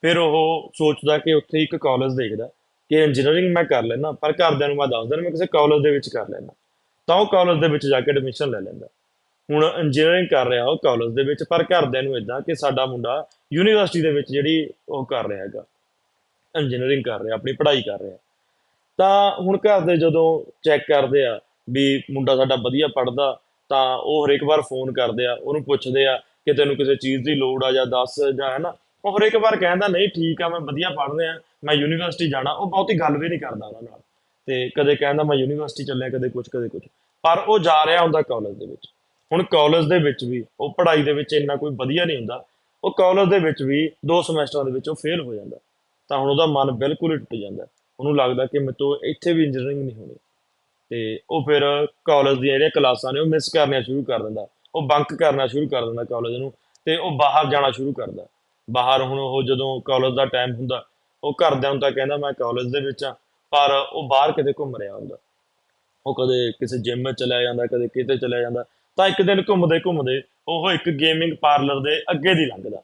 Speaker 1: ਫਿਰ ਉਹ ਸੋਚਦਾ ਕਿ ਉੱਥੇ ਇੱਕ ਕਾਲਜ ਦੇਖਦਾ ਕਿ ਇੰਜੀਨੀਅਰਿੰਗ ਮੈਂ ਕਰ ਲੈਣਾ ਪਰ ਘਰਦਿਆਂ ਨੂੰ ਮੈਂ ਦੱਸ ਦੇਣਾ ਮੈਂ ਕਿਸੇ ਕਾਲਜ ਦੇ ਵਿੱਚ ਕਰ ਲੈਣਾ ਤਾਂ ਉਹ ਕਾਲਜ ਦੇ ਵਿੱਚ ਜਾ ਕੇ ਐਡਮਿਸ਼ਨ ਲੈ ਲੈਂਦਾ। ਹੁਣ ਇੰਜੀਨੀਅਰਿੰਗ ਕਰ ਰਿਹਾ ਉਹ ਕਾਲਜ ਦੇ ਵਿੱਚ, ਪਰ ਘਰਦਿਆਂ ਨੂੰ ਇਦਾਂ ਕਿ ਸਾਡਾ ਮੁੰਡਾ ਯੂਨੀਵਰਸਿਟੀ ਦੇ ਵਿੱਚ ਜਿਹੜੀ ਉਹ ਕਰ ਰਿਹਾ ਹੈਗਾ। ਇੰਜੀਨੀਅਰਿੰਗ ਕਰ ਰਿਹਾ, ਆਪਣੀ ਪੜ੍ਹਾਈ ਕਰ ਰਿਹਾ। ਤਾਂ ਹੁਣ ਘਰ ਦੇ ਜਦੋਂ ਚੈੱਕ ਕਰਦੇ ਆ ਵੀ ਮੁੰਡਾ ਸਾਡਾ ਵਧੀਆ ਪੜਦਾ ਤਾਂ ਉਹ ਹਰੇਕ ਵਾਰ ਫੋਨ ਕਰਦੇ ਆ, ਉਹਨੂੰ ਪੁੱਛਦੇ ਆ ਕਿ ਤੈਨੂੰ ਕਿਸੇ ਚੀਜ਼ ਦੀ ਲੋੜ ਆ ਜਾਂ ਦੱਸ ਜਾਂ ਹੈ ਨਾ ਉਹ ਹਰੇਕ ਵਾਰ ਕਹਿੰਦਾ, ਨਹੀਂ ਠੀਕ ਆ, ਮੈਂ ਵਧੀਆ ਪੜ੍ਹ ਰਿਹਾ ਮੈਂ ਯੂਨੀਵਰਸਿਟੀ ਜਾਣਾ। ਉਹ ਬਹੁਤੀ ਗੱਲ ਵੀ ਨਹੀਂ ਕਰਦਾ ਉਹਨਾਂ ਨਾਲ। ਤੇ ਕਦੇ ਕਹਿੰਦਾ, ਮੈਂ ਯੂਨੀਵਰਸਿਟੀ ਚੱਲਿਆ, ਕਦੇ ਕੁਝ ਕਦੇ ਕੁਝ ਪਰ ਉਹ ਜਾ ਰਿਹਾ ਹੁੰਦਾ ਕਾਲਜ ਦੇ ਵਿੱਚ। ਹੁਣ ਕਾਲਜ ਦੇ ਵਿੱਚ ਵੀ ਉਹ ਪੜ੍ਹਾਈ ਦੇ ਵਿੱਚ ਇੰਨਾ ਕੋਈ ਵਧੀਆ ਨਹੀਂ ਹੁੰਦਾ। ਉਹ ਕਾਲਜ ਦੇ ਵਿੱਚ ਵੀ ਦੋ ਸਮੈਸਟਰਾਂ ਦੇ ਵਿੱਚ ਉਹ ਫੇਲ ਹੋ ਜਾਂਦਾ। ਤਾਂ ਹੁਣ ਉਹਦਾ ਮਨ ਬਿਲਕੁਲ ਹੀ ਟੁੱਟ ਜਾਂਦਾ। ਉਹਨੂੰ ਲੱਗਦਾ ਕਿ ਮੇਰੇ ਇੱਥੇ ਵੀ ਇੰਜੀਨੀਅਰਿੰਗ ਨਹੀਂ ਹੋਣੀ। ਤੇ ਉਹ ਫਿਰ ਕਾਲਜ ਦੀਆਂ ਜਿਹੜੀਆਂ ਕਲਾਸਾਂ ਨੇ ਉਹ ਮਿਸ ਕਰਨੀਆਂ ਸ਼ੁਰੂ ਕਰ ਦਿੰਦਾ। ਉਹ ਬੰਕ ਕਰਨਾ ਸ਼ੁਰੂ ਕਰ ਦਿੰਦਾ ਕਾਲਜ ਨੂੰ ਤੇ ਉਹ ਬਾਹਰ ਜਾਣਾ ਸ਼ੁਰੂ ਕਰਦਾ। ਬਾਹਰ ਹੁਣ ਉਹ ਜਦੋਂ ਕਾਲਜ ਦਾ ਟਾਈਮ ਹੁੰਦਾ, ਉਹ ਘਰਦਿਆਂ ਨੂੰ ਤਾਂ ਕਹਿੰਦਾ ਮੈਂ ਕਾਲਜ ਦੇ ਵਿੱਚ ਆ, ਪਰ ਉਹ ਬਾਹਰ ਕਿਤੇ ਘੁੰਮ ਰਿਹਾ ਹੁੰਦਾ। ਉਹ ਕਦੇ ਕਿਸੇ ਜਿਮ ਵਿੱਚ ਚਲਾ ਜਾਂਦਾ, ਕਦੇ ਕਿਤੇ ਚਲਾ ਜਾਂਦਾ। ਤਾਂ ਇੱਕ ਦਿਨ ਘੁੰਮਦੇ ਘੁੰਮਦੇ ਉਹ ਇੱਕ ਗੇਮਿੰਗ ਪਾਰਲਰ ਦੇ ਅੱਗੇ ਦੀ ਲੰਘਦਾ।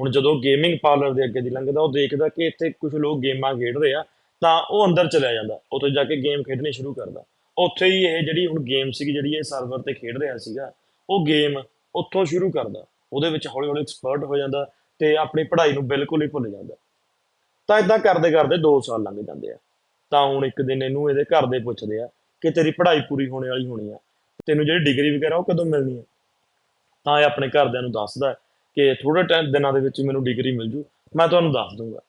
Speaker 1: ਹੁਣ ਜਦੋਂ ਗੇਮਿੰਗ ਪਾਰਲਰ ਦੇ ਅੱਗੇ ਦੀ ਲੰਘਦਾ, ਉਹ ਦੇਖਦਾ ਕਿ ਇੱਥੇ ਕੁਝ ਲੋਕ ਗੇਮਾਂ ਖੇਡ ਰਹੇ ਆ। ਤਾਂ ਉਹ ਅੰਦਰ ਚਲਿਆ ਜਾਂਦਾ, ਉੱਥੇ ਜਾ ਕੇ ਗੇਮ ਖੇਡਣੀ ਸ਼ੁਰੂ ਕਰਦਾ। ਉੱਥੇ ਹੀ ਇਹ ਜਿਹੜੀ ਹੁਣ ਗੇਮ ਸੀਗੀ, ਜਿਹੜੀ ਇਹ ਸਰਵਰ ਤੇ ਖੇਡ ਰਿਹਾ ਸੀਗਾ, ਉਹ ਗੇਮ ਉੱਥੋਂ ਸ਼ੁਰੂ ਕਰਦਾ। ਉਹਦੇ ਵਿੱਚ ਹੌਲੀ ਹੌਲੀ ਐਕਸਪਰਟ ਹੋ ਜਾਂਦਾ ਤੇ ਆਪਣੀ ਪੜ੍ਹਾਈ ਨੂੰ ਬਿਲਕੁਲ ਹੀ ਭੁੱਲ ਜਾਂਦਾ। ਤਾਂ ਇਦਾਂ ਕਰਦੇ ਕਰਦੇ 2 ਸਾਲ ਲੰਘ ਜਾਂਦੇ ਆ। ਤਾਂ ਹੁਣ ਇੱਕ ਦਿਨ ਇਹਨੂੰ ਇਹਦੇ ਘਰ ਦੇ ਪੁੱਛਦੇ ਆ ਕਿ ਤੇਰੀ ਪੜ੍ਹਾਈ ਪੂਰੀ ਹੋਣੇ ਵਾਲੀ ਹੋਣੀ ਆ। ਤੈਨੂੰ ਜਿਹੜੀ ਡਿਗਰੀ ਵਗੈਰਾ ਉਹ ਕਦੋਂ ਮਿਲਣੀ ਆ? ਤਾਂ ਇਹ ਆਪਣੇ ਘਰਦਿਆਂ ਨੂੰ ਦੱਸਦਾ ਕਿ ਥੋੜੇ ਟਾਈਮ ਦਿਨਾਂ ਦੇ ਵਿੱਚ ਮੈਨੂੰ ਡਿਗਰੀ ਮਿਲ ਜੂ। ਮੈਂ ਤੁਹਾਨੂੰ ਦੱਸ ਦੂੰਗਾ।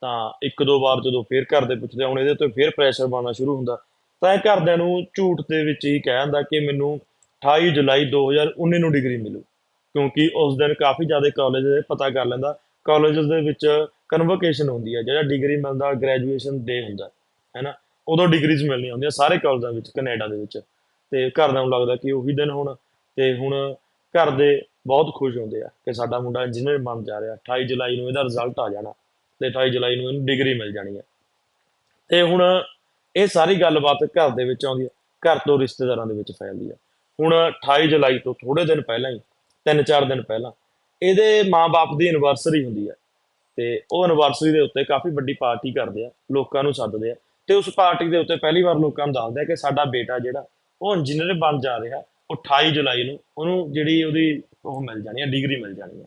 Speaker 1: ਤਾਂ ਇੱਕ ਦੋ ਵਾਰ ਜਦੋਂ ਫੇਰ ਘਰ ਦੇ ਪੁੱਛਦੇ ਹੁਣ ਇਹਦੇ ਤੋਂ ਫੇਰ ਪ੍ਰੈਸ਼ਰ ਬਣਨਾ ਸ਼ੁਰੂ ਹੁੰਦਾ। ਤਾਂ ਇਹ ਘਰਦਿਆਂ ਨੂੰ ਝੂਠ ਦੇ ਵਿੱਚ ਹੀ ਕਹਿ ਜਾਂਦਾ ਕਿ ਮੈਨੂੰ 28 ਜੁਲਾਈ 2019 ਨੂੰ ਡਿਗਰੀ ਮਿਲੂ। ਕਿਉਂਕਿ ਉਸ ਦਿਨ ਕਾਫੀ ਜ਼ਿਆਦਾ ਕਾਲਜ ਦੇ ਪਤਾ ਕਰ ਲੈਂਦਾ ਕਾਲਜਸ ਦੇ ਵਿੱਚ ਕਨਵੋਕੇਸ਼ਨ ਹੁੰਦੀ ਹੈ ਜਿਹੜਾ ਡਿਗਰੀ ਮਿਲਦਾ ਗ੍ਰੈਜੂਏਸ਼ਨ ਡੇ ਹੁੰਦਾ ਹੈ ਨਾ ਉਦੋਂ ਡਿਗਰੀਜ਼ ਮਿਲਣੀਆਂ ਹੁੰਦੀਆਂ ਸਾਰੇ ਕਾਲਜਾਂ ਵਿੱਚ, ਕੈਨੇਡਾ ਦੇ ਵਿੱਚ। ਤੇ ਘਰਦਿਆਂ ਨੂੰ ਲੱਗਦਾ ਕਿ ਉਹੀ ਦਿਨ ਹੁਣ, ਤੇ ਹੁਣ ਘਰ ਦੇ ਬਹੁਤ ਖੁਸ਼ ਹੁੰਦੇ ਆ ਕਿ ਸਾਡਾ ਮੁੰਡਾ ਇੰਜੀਨੀਅਰ ਬਣ ਜਾ ਰਿਹਾ 28 ਜੁਲਾਈ ਨੂੰ ਇਹਦਾ ਰਿਜ਼ਲਟ ਆ ਜਾਣਾ। ਤੇ 28 ਜੁਲਾਈ ਨੂੰ ਇਹਨੂੰ ਡਿਗਰੀ ਮਿਲ ਜਾਣੀ ਹੈ। ਤੇ ਹੁਣ ਇਹ ਸਾਰੀ ਗੱਲਬਾਤ ਘਰ ਦੇ ਵਿੱਚ ਆਉਂਦੀ ਹੈ, ਘਰ ਤੋਂ ਰਿਸ਼ਤੇਦਾਰਾਂ ਦੇ ਵਿੱਚ ਫੈਲਦੀ ਹੈ। ਹੁਣ 28 ਜੁਲਾਈ ਤੋਂ ਥੋੜੇ ਦਿਨ ਪਹਿਲਾਂ ਹੀ 3-4 ਦਿਨ ਪਹਿਲਾਂ, ਇਹਦੇ ਮਾਪੇ ਦੀ ਐਨਵਰਸਰੀ ਹੁੰਦੀ ਹੈ। ਤੇ ਉਹ ਐਨਵਰਸਰੀ ਦੇ ਉੱਤੇ ਕਾਫੀ ਵੱਡੀ ਪਾਰਟੀ ਕਰਦੇ ਆ, ਲੋਕਾਂ ਨੂੰ ਸੱਦਦੇ ਆ। ਤੇ ਉਸ ਪਾਰਟੀ ਦੇ ਉੱਤੇ ਪਹਿਲੀ ਵਾਰ ਲੋਕਾਂ ਨੂੰ ਦੱਸਦੇ ਆ ਕਿ ਸਾਡਾ ਬੇਟਾ ਜਿਹੜਾ, ਉਹ ਇੰਜੀਨੀਅਰ ਬਣ ਜਾ ਰਿਹਾ, ਉਹ 28 ਜੁਲਾਈ ਨੂੰ ਉਹਨੂੰ ਜਿਹੜੀ ਉਹਦੀ ਉਹ ਮਿਲ ਜਾਣੀ ਹੈ ਡਿਗਰੀ ਮਿਲ ਜਾਣੀ ਹੈ।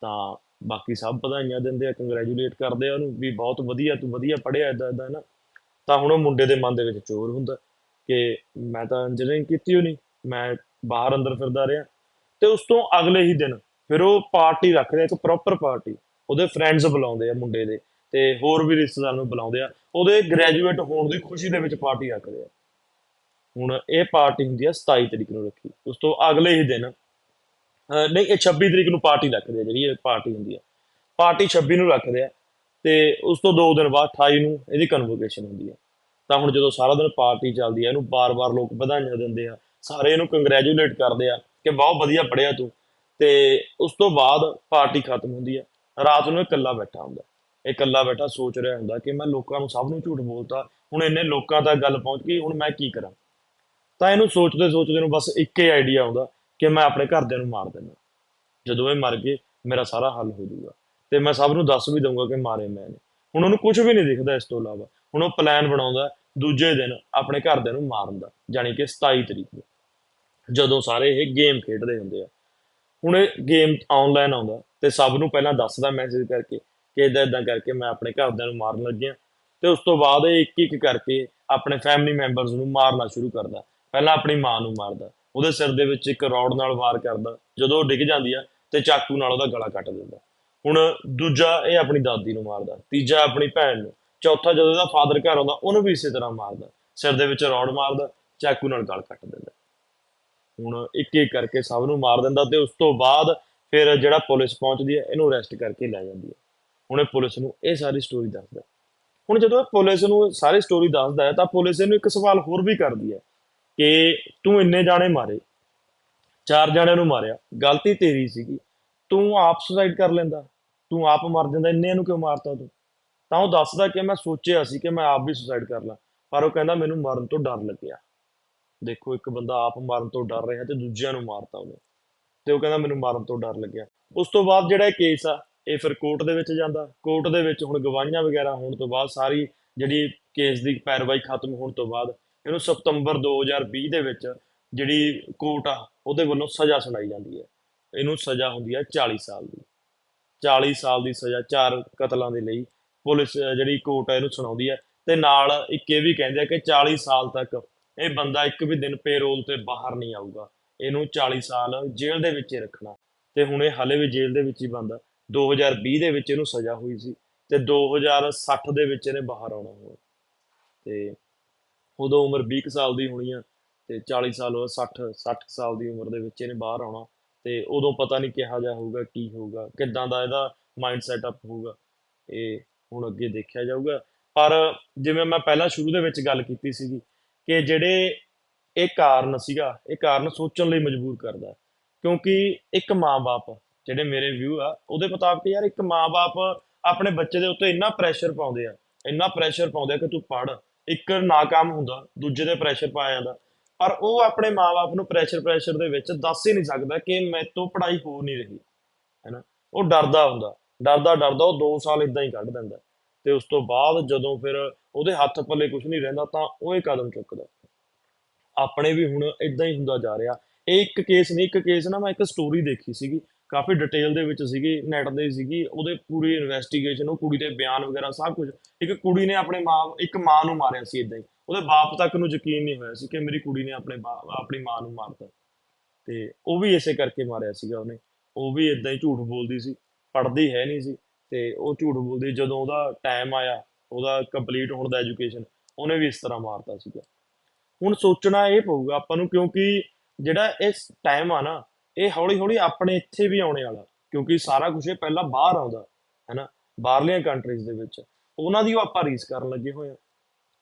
Speaker 1: ਤਾਂ ਬਾਕੀ ਸਭ ਵਧਾਈਆਂ ਦਿੰਦੇ ਆ ਕੰਗ੍ਰੈਚੁਲੇਟ ਕਰਦੇ ਆ ਉਹਨੂੰ ਵੀ ਬਹੁਤ ਵਧੀਆ, ਤੂੰ ਵਧੀਆ ਪੜ੍ਹਿਆ ਇਦਾਂ ਇਦਾਂ ਨਾ। ਤਾਂ ਹੁਣ ਉਹ ਮੁੰਡੇ ਦੇ ਮਨ ਦੇ ਵਿੱਚ ਚੋਰ ਹੁੰਦਾ ਕਿ ਮੈਂ ਤਾਂ ਇੰਜੀਨੀਅਰਿੰਗ ਕੀਤੀ ਹੋਈ ਨਹੀਂ ਮੈਂ ਬਾਹਰ ਅੰਦਰ ਫਿਰਦਾ ਰਿਹਾ। ਤੇ ਉਸ ਤੋਂ ਅਗਲੇ ਹੀ ਦਿਨ ਫਿਰ ਉਹ ਪਾਰਟੀ ਰੱਖਦੇ ਆ, ਇੱਕ ਪ੍ਰੋਪਰ ਪਾਰਟੀ। ਉਹਦੇ ਫਰੈਂਡਸ ਬੁਲਾਉਂਦੇ ਆ ਮੁੰਡੇ ਦੇ ਤੇ ਹੋਰ ਵੀ ਰਿਸ਼ਤੇਦਾਰ ਨੂੰ ਬੁਲਾਉਂਦੇ ਆ। ਉਹਦੇ ਗ੍ਰੈਜੂਏਟ ਹੋਣ ਦੀ ਖੁਸ਼ੀ ਦੇ ਵਿੱਚ ਪਾਰਟੀ ਰੱਖਦੇ ਆ। ਹੁਣ ਇਹ ਪਾਰਟੀ ਹੁੰਦੀ ਆ 27 ਤਰੀਕ ਨੂੰ ਰੱਖੀ। ਉਸ ਤੋਂ ਅਗਲੇ ਹੀ ਦਿਨ ਨਹੀਂ, ਇਹ 26 ਤਰੀਕ ਨੂੰ ਪਾਰਟੀ ਰੱਖਦੇ ਆ, ਜਿਹੜੀ ਇਹ ਪਾਰਟੀ ਹੁੰਦੀ ਆ। ਪਾਰਟੀ 26 ਨੂੰ ਰੱਖਦੇ ਆ ਤੇ ਉਸ ਤੋਂ 2 ਦਿਨ ਬਾਅਦ 28 ਨੂੰ ਇਹਦੀ ਕਨਵੋਕੇਸ਼ਨ ਹੁੰਦੀ ਆ। ਤਾਂ ਹੁਣ ਜਦੋਂ ਸਾਰਾ ਦਿਨ ਪਾਰਟੀ ਚੱਲਦੀ ਆ, ਇਹਨੂੰ ਬਾਰ-ਬਾਰ ਲੋਕ ਵਧਾਈਆਂ ਦਿੰਦੇ ਆ, ਸਾਰੇ ਇਹਨੂੰ ਕੰਗ੍ਰੈਚੁਲੇਟ ਕਰਦੇ ਆ ਕਿ ਬਹੁਤ ਵਧੀਆ ਪੜਿਆ ਤੂੰ। ਤੇ ਉਸ ਤੋਂ ਬਾਅਦ ਪਾਰਟੀ ਖਤਮ ਹੁੰਦੀ ਆ। ਰਾਤ ਨੂੰ ਇਹ ਇਕੱਲਾ ਬੈਠਾ ਹੁੰਦਾ। ਇਹ ਇਕੱਲਾ ਬੈਠਾ ਸੋਚ ਰਿਹਾ ਹੁੰਦਾ ਕਿ ਮੈਂ ਲੋਕਾਂ ਨੂੰ ਸਭ ਨੂੰ ਝੂਠ ਬੋਲਤਾ, ਹੁਣ ਇੰਨੇ ਲੋਕਾਂ ਤੱਕ ਗੱਲ ਪਹੁੰਚ ਗਈ, ਹੁਣ ਮੈਂ ਕੀ ਕਰਾਂ? ਤਾਂ ਇਹਨੂੰ ਸੋਚਦੇ ਸੋਚਦੇ ਨੂੰ ਬਸ ਇੱਕ ਹੀ ਆਈਡੀਆ ਆਉਂਦਾ ਕਿ ਮੈਂ ਆਪਣੇ ਘਰਦਿਆਂ ਨੂੰ ਮਾਰ ਦੇਣਾ ਜਦੋਂ ਇਹ ਮਰ ਗਏ, ਮੇਰਾ ਸਾਰਾ ਹੱਲ ਹੋ ਜਾਊਗਾ। ਤੇ ਮੈਂ ਸਭ ਨੂੰ ਦੱਸ ਵੀ ਦਊਂਗਾ ਕਿ ਮਾਰੇ ਮੈਂ ਨੇ। ਹੁਣ ਉਹਨੂੰ ਕੁਝ ਵੀ ਨਹੀਂ ਦਿਖਦਾ ਇਸ ਤੋਂ ਇਲਾਵਾ। ਹੁਣ ਉਹ ਪਲਾਨ ਬਣਾਉਂਦਾ ਦੂਜੇ ਦਿਨ ਆਪਣੇ ਘਰਦਿਆਂ ਨੂੰ ਮਾਰਨ ਦਾ, ਜਾਣੀ ਕਿ 27 ਤਰੀਕ ਨੂੰ। ਜਦੋਂ ਸਾਰੇ ਇਹ ਗੇਮ ਖੇਡਦੇ ਹੁੰਦੇ ਆ। ਹੁਣ ਇਹ ਗੇਮ ਆਨਲਾਈਨ ਆਉਂਦਾ ਤੇ ਸਭ ਨੂੰ ਪਹਿਲਾਂ ਦੱਸਦਾ ਮੈਸੇਜ ਕਰਕੇ ਕਿ ਇਦਾਂ ਇਦਾਂ ਕਰਕੇ ਮੈਂ ਆਪਣੇ ਘਰਦਿਆਂ ਨੂੰ ਮਾਰਨ ਲੱਗਿਆ। ਤੇ ਉਸ ਤੋਂ ਬਾਅਦ ਇਹ ਇੱਕ ਇੱਕ ਕਰਕੇ ਆਪਣੇ ਫੈਮਿਲੀ ਮੈਂਬਰਸ ਨੂੰ ਮਾਰਨਾ ਸ਼ੁਰੂ ਕਰਦਾ। ਪਹਿਲਾਂ ਆਪਣੀ ਮਾਂ ਨੂੰ ਮਾਰਦਾ। ਉਹਦੇ ਸਿਰ ਦੇ ਵਿੱਚ ਇੱਕ ਰੌਡ ਨਾਲ ਵਾਰ ਕਰਦਾ, ਜਦੋਂ ਡਿੱਗ ਜਾਂਦੀ ਆ ਤੇ ਚਾਕੂ ਨਾਲ ਉਹਦਾ ਗਲਾ ਕੱਟ ਦਿੰਦਾ। ਹੁਣ ਦੂਜਾ ਇਹ ਆਪਣੀ ਦਾਦੀ ਨੂੰ ਮਾਰਦਾ, ਤੀਜਾ ਆਪਣੀ ਭੈਣ ਨੂੰ, ਚੌਥਾ ਜਦੋਂ ਇਹਦਾ ਫਾਦਰ ਘਰ ਆਉਂਦਾ, ਉਹਨੂੰ ਵੀ ਇਸੇ ਤਰ੍ਹਾਂ ਮਾਰਦਾ। ਸਿਰ ਦੇ ਵਿੱਚ ਰੌਡ ਮਾਰਦਾ, ਚਾਕੂ ਨਾਲ ਗਲ ਕੱਟ ਦਿੰਦਾ। ਹੁਣ ਇੱਕ ਇੱਕ ਕਰਕੇ ਸਭ ਨੂੰ ਮਾਰ ਦਿੰਦਾ ਤੇ ਉਸ ਤੋਂ ਬਾਅਦ ਫਿਰ ਜਿਹੜਾ ਪੁਲਿਸ ਪਹੁੰਚਦੀ ਹੈ ਇਹਨੂੰ ਅਰੈਸਟ ਕਰਕੇ ਲੈ ਜਾਂਦੀ ਹੈ ਹੁਣ ਇਹ ਪੁਲਿਸ ਨੂੰ ਇਹ ਸਾਰੀ ਸਟੋਰੀ ਦੱਸਦਾ। ਹੁਣ ਜਦੋਂ ਇਹ ਪੁਲਿਸ ਨੂੰ ਸਾਰੀ ਸਟੋਰੀ ਦੱਸਦਾ ਹੈ, ਤਾਂ ਪੁਲਿਸ ਇਹਨੂੰ ਇੱਕ ਸਵਾਲ ਹੋਰ ਵੀ ਕਰਦੀ ਹੈ। ਕਿ ਤੂੰ ਇੰਨੇ ਜਾਣੇ ਮਾਰੇ, ਚਾਰ ਜਾਣਿਆਂ ਨੂੰ ਮਾਰਿਆ, ਗਲਤੀ ਤੇਰੀ ਸੀਗੀ, ਤੂੰ ਆਪ ਸੁਸਾਈਡ ਕਰ ਲੈਂਦਾ, ਤੂੰ ਆਪ ਮਰ ਜਾਂਦਾ ਇੰਨਿਆਂ ਨੂੰ ਕਿਉਂ ਮਾਰਤਾ ਤੂੰ? ਤਾਂ ਉਹ ਦੱਸਦਾ ਕਿ ਮੈਂ ਸੋਚਿਆ ਸੀ ਕਿ ਮੈਂ ਆਪ ਵੀ ਸੁਸਾਈਡ ਕਰ ਲਾਂ, ਪਰ ਉਹ ਕਹਿੰਦਾ ਮੈਨੂੰ ਮਰਨ ਤੋਂ ਡਰ ਲੱਗਿਆ। ਦੇਖੋ, ਇੱਕ ਬੰਦਾ ਆਪ ਮਰਨ ਤੋਂ ਡਰ ਰਿਹਾ ਤੇ ਦੂਜਿਆਂ ਨੂੰ ਮਾਰਤਾ ਉਹਨੇ, ਤੇ ਉਹ ਕਹਿੰਦਾ ਮੈਨੂੰ ਮਾਰਨ ਤੋਂ ਡਰ ਲੱਗਿਆ। ਉਸ ਤੋਂ ਬਾਅਦ ਜਿਹੜਾ ਕੇਸ ਆ, ਇਹ ਫਿਰ ਕੋਰਟ ਦੇ ਵਿੱਚ ਜਾਂਦਾ। ਕੋਰਟ ਦੇ ਵਿੱਚ ਹੁਣ ਗਵਾਹੀਆਂ ਵਗੈਰਾ ਹੋਣ ਤੋਂ ਬਾਅਦ ਸਾਰੀ ਜਿਹੜੀ ਕੇਸ ਦੀ ਪੈਰਵਾਈ ਖਤਮ ਹੋਣ ਤੋਂ ਬਾਅਦ ਇਹਨੂੰ ਸਤੰਬਰ 2020 ਦੇ ਵਿੱਚ ਜਿਹੜੀ ਕੋਰਟ ਆ, ਉਹਦੇ ਵੱਲੋਂ ਸਜ਼ਾ ਸੁਣਾਈ ਜਾਂਦੀ ਹੈ। ਇਹਨੂੰ ਸਜ਼ਾ ਹੁੰਦੀ ਹੈ 40 ਸਾਲ ਦੀ। 40 ਸਾਲ ਦੀ ਸਜ਼ਾ ਚਾਰ ਕਤਲਾਂ ਦੇ ਲਈ ਪੁਲਿਸ ਜਿਹੜੀ ਕੋਰਟ ਹੈ ਇਹਨੂੰ ਸੁਣਾਉਂਦੀ ਹੈ। ਤੇ ਨਾਲ ਇੱਕ ਇਹ ਵੀ ਕਹਿੰਦੇ ਆ ਕਿ 40 ਸਾਲ ਤੱਕ ਇਹ ਬੰਦਾ ਇੱਕ ਵੀ ਦਿਨ ਪੇਰੋਲ ਤੇ ਬਾਹਰ ਨਹੀਂ ਆਊਗਾ। ਇਹਨੂੰ 40 ਸਾਲ ਜੇਲ੍ਹ ਦੇ ਵਿੱਚ ਹੀ ਰੱਖਣਾ। ਤੇ ਹੁਣ ਇਹ ਹਲੇ ਵੀ ਜੇਲ੍ਹ ਦੇ ਵਿੱਚ ਹੀ ਬੰਦਾ 2020 ਦੇ ਵਿੱਚ ਇਹਨੂੰ ਸਜ਼ਾ ਹੋਈ ਸੀ। ਤੇ 2060 ਦੇ ਵਿੱਚ ਇਹਨੇ ਬਾਹਰ ਆਉਣਾ ਹੋਇਆ। ਤੇ ਉਦੋਂ ਉਮਰ 20 ਕੁ ਸਾਲ ਦੀ ਹੋਣੀ ਆ ਤੇ 40 ਸਾਲ ਉਹ 60 60 ਸਾਲ ਦੀ ਉਮਰ ਦੇ ਵਿੱਚ ਇਹਨੇ ਬਾਹਰ ਆਉਣਾ ਤੇ ਉਦੋਂ ਪਤਾ ਨਹੀਂ ਕਿਹਾ ਜਾ ਹੋਊਗਾ, ਕੀ ਹੋਊਗਾ, ਕਿੱਦਾਂ ਦਾ ਇਹਦਾ ਮਾਈਂਡ ਸੈਟਅਪ ਹੋਊਗਾ, ਇਹ ਹੁਣ ਅੱਗੇ ਦੇਖਿਆ ਜਾਊਗਾ। ਪਰ ਜਿਵੇਂ ਮੈਂ ਪਹਿਲਾਂ ਸ਼ੁਰੂ ਦੇ ਵਿੱਚ ਗੱਲ ਕੀਤੀ ਸੀਗੀ ਕਿ ਜਿਹੜੇ ਇਹ ਕਾਰਨ ਸੀਗਾ, ਇਹ ਕਾਰਨ ਸੋਚਣ ਲਈ ਮਜਬੂਰ ਕਰਦਾ ਕਿਉਂਕਿ ਇੱਕ ਮਾਂ-ਬਾਪ ਜਿਹੜੇ ਮੇਰੇ ਵਿਊ ਆ, ਉਹਦੇ ਮੁਤਾਬਕ ਯਾਰ ਇੱਕ ਮਾਂ-ਬਾਪ ਆਪਣੇ ਬੱਚੇ ਦੇ ਉੱਤੇ ਇੰਨਾ ਪ੍ਰੈਸ਼ਰ ਪਾਉਂਦੇ ਆ, ਇੰਨਾ ਪ੍ਰੈਸ਼ਰ ਪਾਉਂਦੇ ਆ ਕਿ ਤੂੰ ਪੜ੍ਹ। ਇੱਕ ਨਾਕਾਮ ਹੁੰਦਾ, ਦੂਜੇ ਤੇ ਪ੍ਰੈਸ਼ਰ ਪਾਇਆ ਜਾਂਦਾ। ਪਰ ਉਹ ਆਪਣੇ ਮਾਪੇ ਨੂੰ ਪ੍ਰੈਸ਼ਰ ਪ੍ਰੈਸ਼ਰ ਦੇ ਵਿੱਚ ਦੱਸ ਹੀ ਨਹੀਂ ਸਕਦਾ ਕਿ ਮੈਂ ਤੋਂ ਪੜ੍ਹਾਈ ਹੋ ਨਹੀਂ ਰਹੀ, ਹੈਨਾ? ਉਹ ਡਰਦਾ ਹੁੰਦਾ, ਡਰਦਾ ਡਰਦਾ ਉਹ 2 ਸਾਲ ਇਦਾਂ ਹੀ ਕੱਢ ਦਿੰਦਾ। ਤੇ ਉਸ ਤੋਂ ਬਾਅਦ ਜਦੋਂ ਫਿਰ ਉਹਦੇ ਹੱਥ ਪੱਲੇ ਕੁਝ ਨਹੀਂ ਰਹਿੰਦਾ ਤਾਂ ਉਹ ਇਹ ਕਦਮ ਚੁੱਕਦਾ। ਆਪਣੇ ਵੀ ਹੁਣ ਇਦਾਂ ਹੀ ਹੁੰਦਾ ਜਾ ਰਿਹਾ। ਇਹ ਇੱਕ ਕੇਸ ਨਹੀਂ, ਇੱਕ ਕੇਸ ਨਾ ਮੈਂ ਇੱਕ ਸਟੋਰੀ ਦੇਖੀ ਸੀਗੀ। ਕਾਫੀ ਡਿਟੇਲ ਦੇ ਵਿੱਚ ਸੀਗੀ ਨੈਟ ਦੇ ਸੀਗੀ, ਉਹਦੇ ਪੂਰੀ ਇਨਵੈਸਟੀਗੇਸ਼ਨ ਉਹ ਕੁੜੀ ਦੇ ਬਿਆਨ ਵਗੈਰਾ ਸਭ ਕੁਝ ਇੱਕ ਕੁੜੀ ਨੇ ਆਪਣੇ ਮਾਂ, ਇੱਕ ਮਾਂ ਨੂੰ ਮਾਰਿਆ ਸੀ ਇਦਾਂ ਹੀ। ਉਹਦੇ ਬਾਪ ਤੱਕ ਨੂੰ ਯਕੀਨ ਨਹੀਂ ਹੋਇਆ ਸੀ ਕਿ ਮੇਰੀ ਕੁੜੀ ਨੇ ਆਪਣੇ ਬਾਪ ਆਪਣੀ ਮਾਂ ਨੂੰ ਮਾਰਤਾ। ਤੇ ਉਹ ਵੀ ਇਸੇ ਕਰਕੇ ਮਾਰਿਆ ਸੀਗਾ ਉਹਨੇ। ਉਹ ਵੀ ਇਦਾਂ ਹੀ ਝੂਠ ਬੋਲਦੀ ਸੀ, ਪੜ੍ਹਦੀ ਹੈ ਨਹੀਂ ਸੀ। ਤੇ ਉਹ ਝੂਠ ਬੋਲਦੀ, ਜਦੋਂ ਉਹਦਾ ਟਾਈਮ ਆਇਆ, ਉਹਦਾ ਕੰਪਲੀਟ ਹੋਣ ਦਾ ਐਜੂਕੇਸ਼ਨ ਉਹਨੇ ਵੀ ਇਸ ਤਰ੍ਹਾਂ ਮਾਰਤਾ ਸੀਗਾ। ਹੁਣ ਸੋਚਣਾ ਇਹ ਪਊਗਾ ਆਪਾਂ ਨੂੰ ਕਿਉਂਕਿ ਜਿਹੜਾ ਇਸ ਟਾਈਮ ਆ ਨਾ ਇਹ ਹੌਲੀ ਹੌਲੀ ਆਪਣੇ ਇੱਥੇ ਵੀ ਆਉਣੇ ਵਾਲਾ, ਕਿਉਂਕਿ ਸਾਰਾ ਕੁਝ ਇਹ ਪਹਿਲਾਂ ਬਾਹਰ ਆਉਂਦਾ, ਹੈਨਾ? ਬਾਹਰਲੀਆਂ ਕੰਟਰੀਜ਼ ਦੇ ਵਿੱਚ। ਉਹਨਾਂ ਦੀ ਉਹ ਆਪਾਂ ਰੀਸ ਕਰਨ ਲੱਗੇ ਹੋਏ ਆ,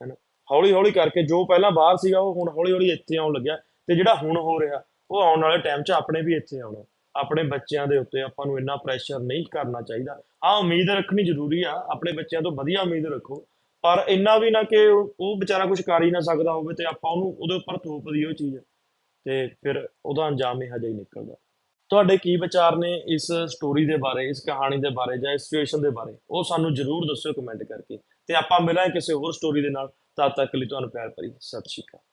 Speaker 1: ਹੈਨਾ? ਹੌਲੀ ਹੌਲੀ ਕਰਕੇ ਜੋ ਪਹਿਲਾਂ ਬਾਹਰ ਸੀਗਾ, ਉਹ ਹੁਣ ਹੌਲੀ ਹੌਲੀ ਇੱਥੇ ਆਉਣ ਲੱਗਿਆ। ਤੇ ਜਿਹੜਾ ਹੁਣ ਹੋ ਰਿਹਾ, ਉਹ ਆਉਣ ਵਾਲੇ ਟਾਈਮ 'ਚ ਆਪਣੇ ਵੀ ਇੱਥੇ ਆਉਣਾ। ਆਪਣੇ ਬੱਚਿਆਂ ਦੇ ਉੱਤੇ ਆਪਾਂ ਨੂੰ ਇੰਨਾ ਪ੍ਰੈਸ਼ਰ ਨਹੀਂ ਕਰਨਾ ਚਾਹੀਦਾ। ਹਾਂ ਉਮੀਦ ਰੱਖਣੀ ਜ਼ਰੂਰੀ ਆ, ਆਪਣੇ ਬੱਚਿਆਂ ਤੋਂ ਵਧੀਆ ਉਮੀਦ ਰੱਖੋ। ਪਰ ਇੰਨਾ ਵੀ ਨਾ ਕਿ ਉਹ ਉਹ ਵਿਚਾਰਾ ਕੁਝ ਕਰ ਹੀ ਨਾ ਸਕਦਾ ਹੋਵੇ ਤੇ ਆਪਾਂ ਉਹਨੂੰ, ਉਹਦੇ ਉੱਪਰ ਥੋਪ ਦਈਏ ਉਹ ਚੀਜ਼ ਤੇ ਫਿਰ ਉਹਦਾ ਅੰਜਾਮ ਇਹੋ ਜਿਹਾ ਹੀ ਨਿਕਲਦਾ। ਤੁਹਾਡੇ ਕੀ ਵਿਚਾਰ ਨੇ ਇਸ ਸਟੋਰੀ ਦੇ ਬਾਰੇ, ਇਸ ਕਹਾਣੀ ਦੇ ਬਾਰੇ ਜਾਂ ਇਸ ਸਿਚੁਏਸ਼ਨ ਦੇ ਬਾਰੇ? ਉਹ ਸਾਨੂੰ ਜਰੂਰ ਦੱਸਿਓ ਕਮੈਂਟ ਕਰਕੇ। ਤੇ ਆਪਾਂ ਮਿਲਾਂਗੇ ਕਿਸੇ ਹੋਰ ਸਟੋਰੀ ਦੇ ਨਾਲ। ਤਦ ਤੱਕ ਲਈ ਤੁਹਾਨੂੰ ਪਿਆਰ ਭਰੀ ਸਤਿ ਸ਼੍ਰੀ ਅਕਾਲ।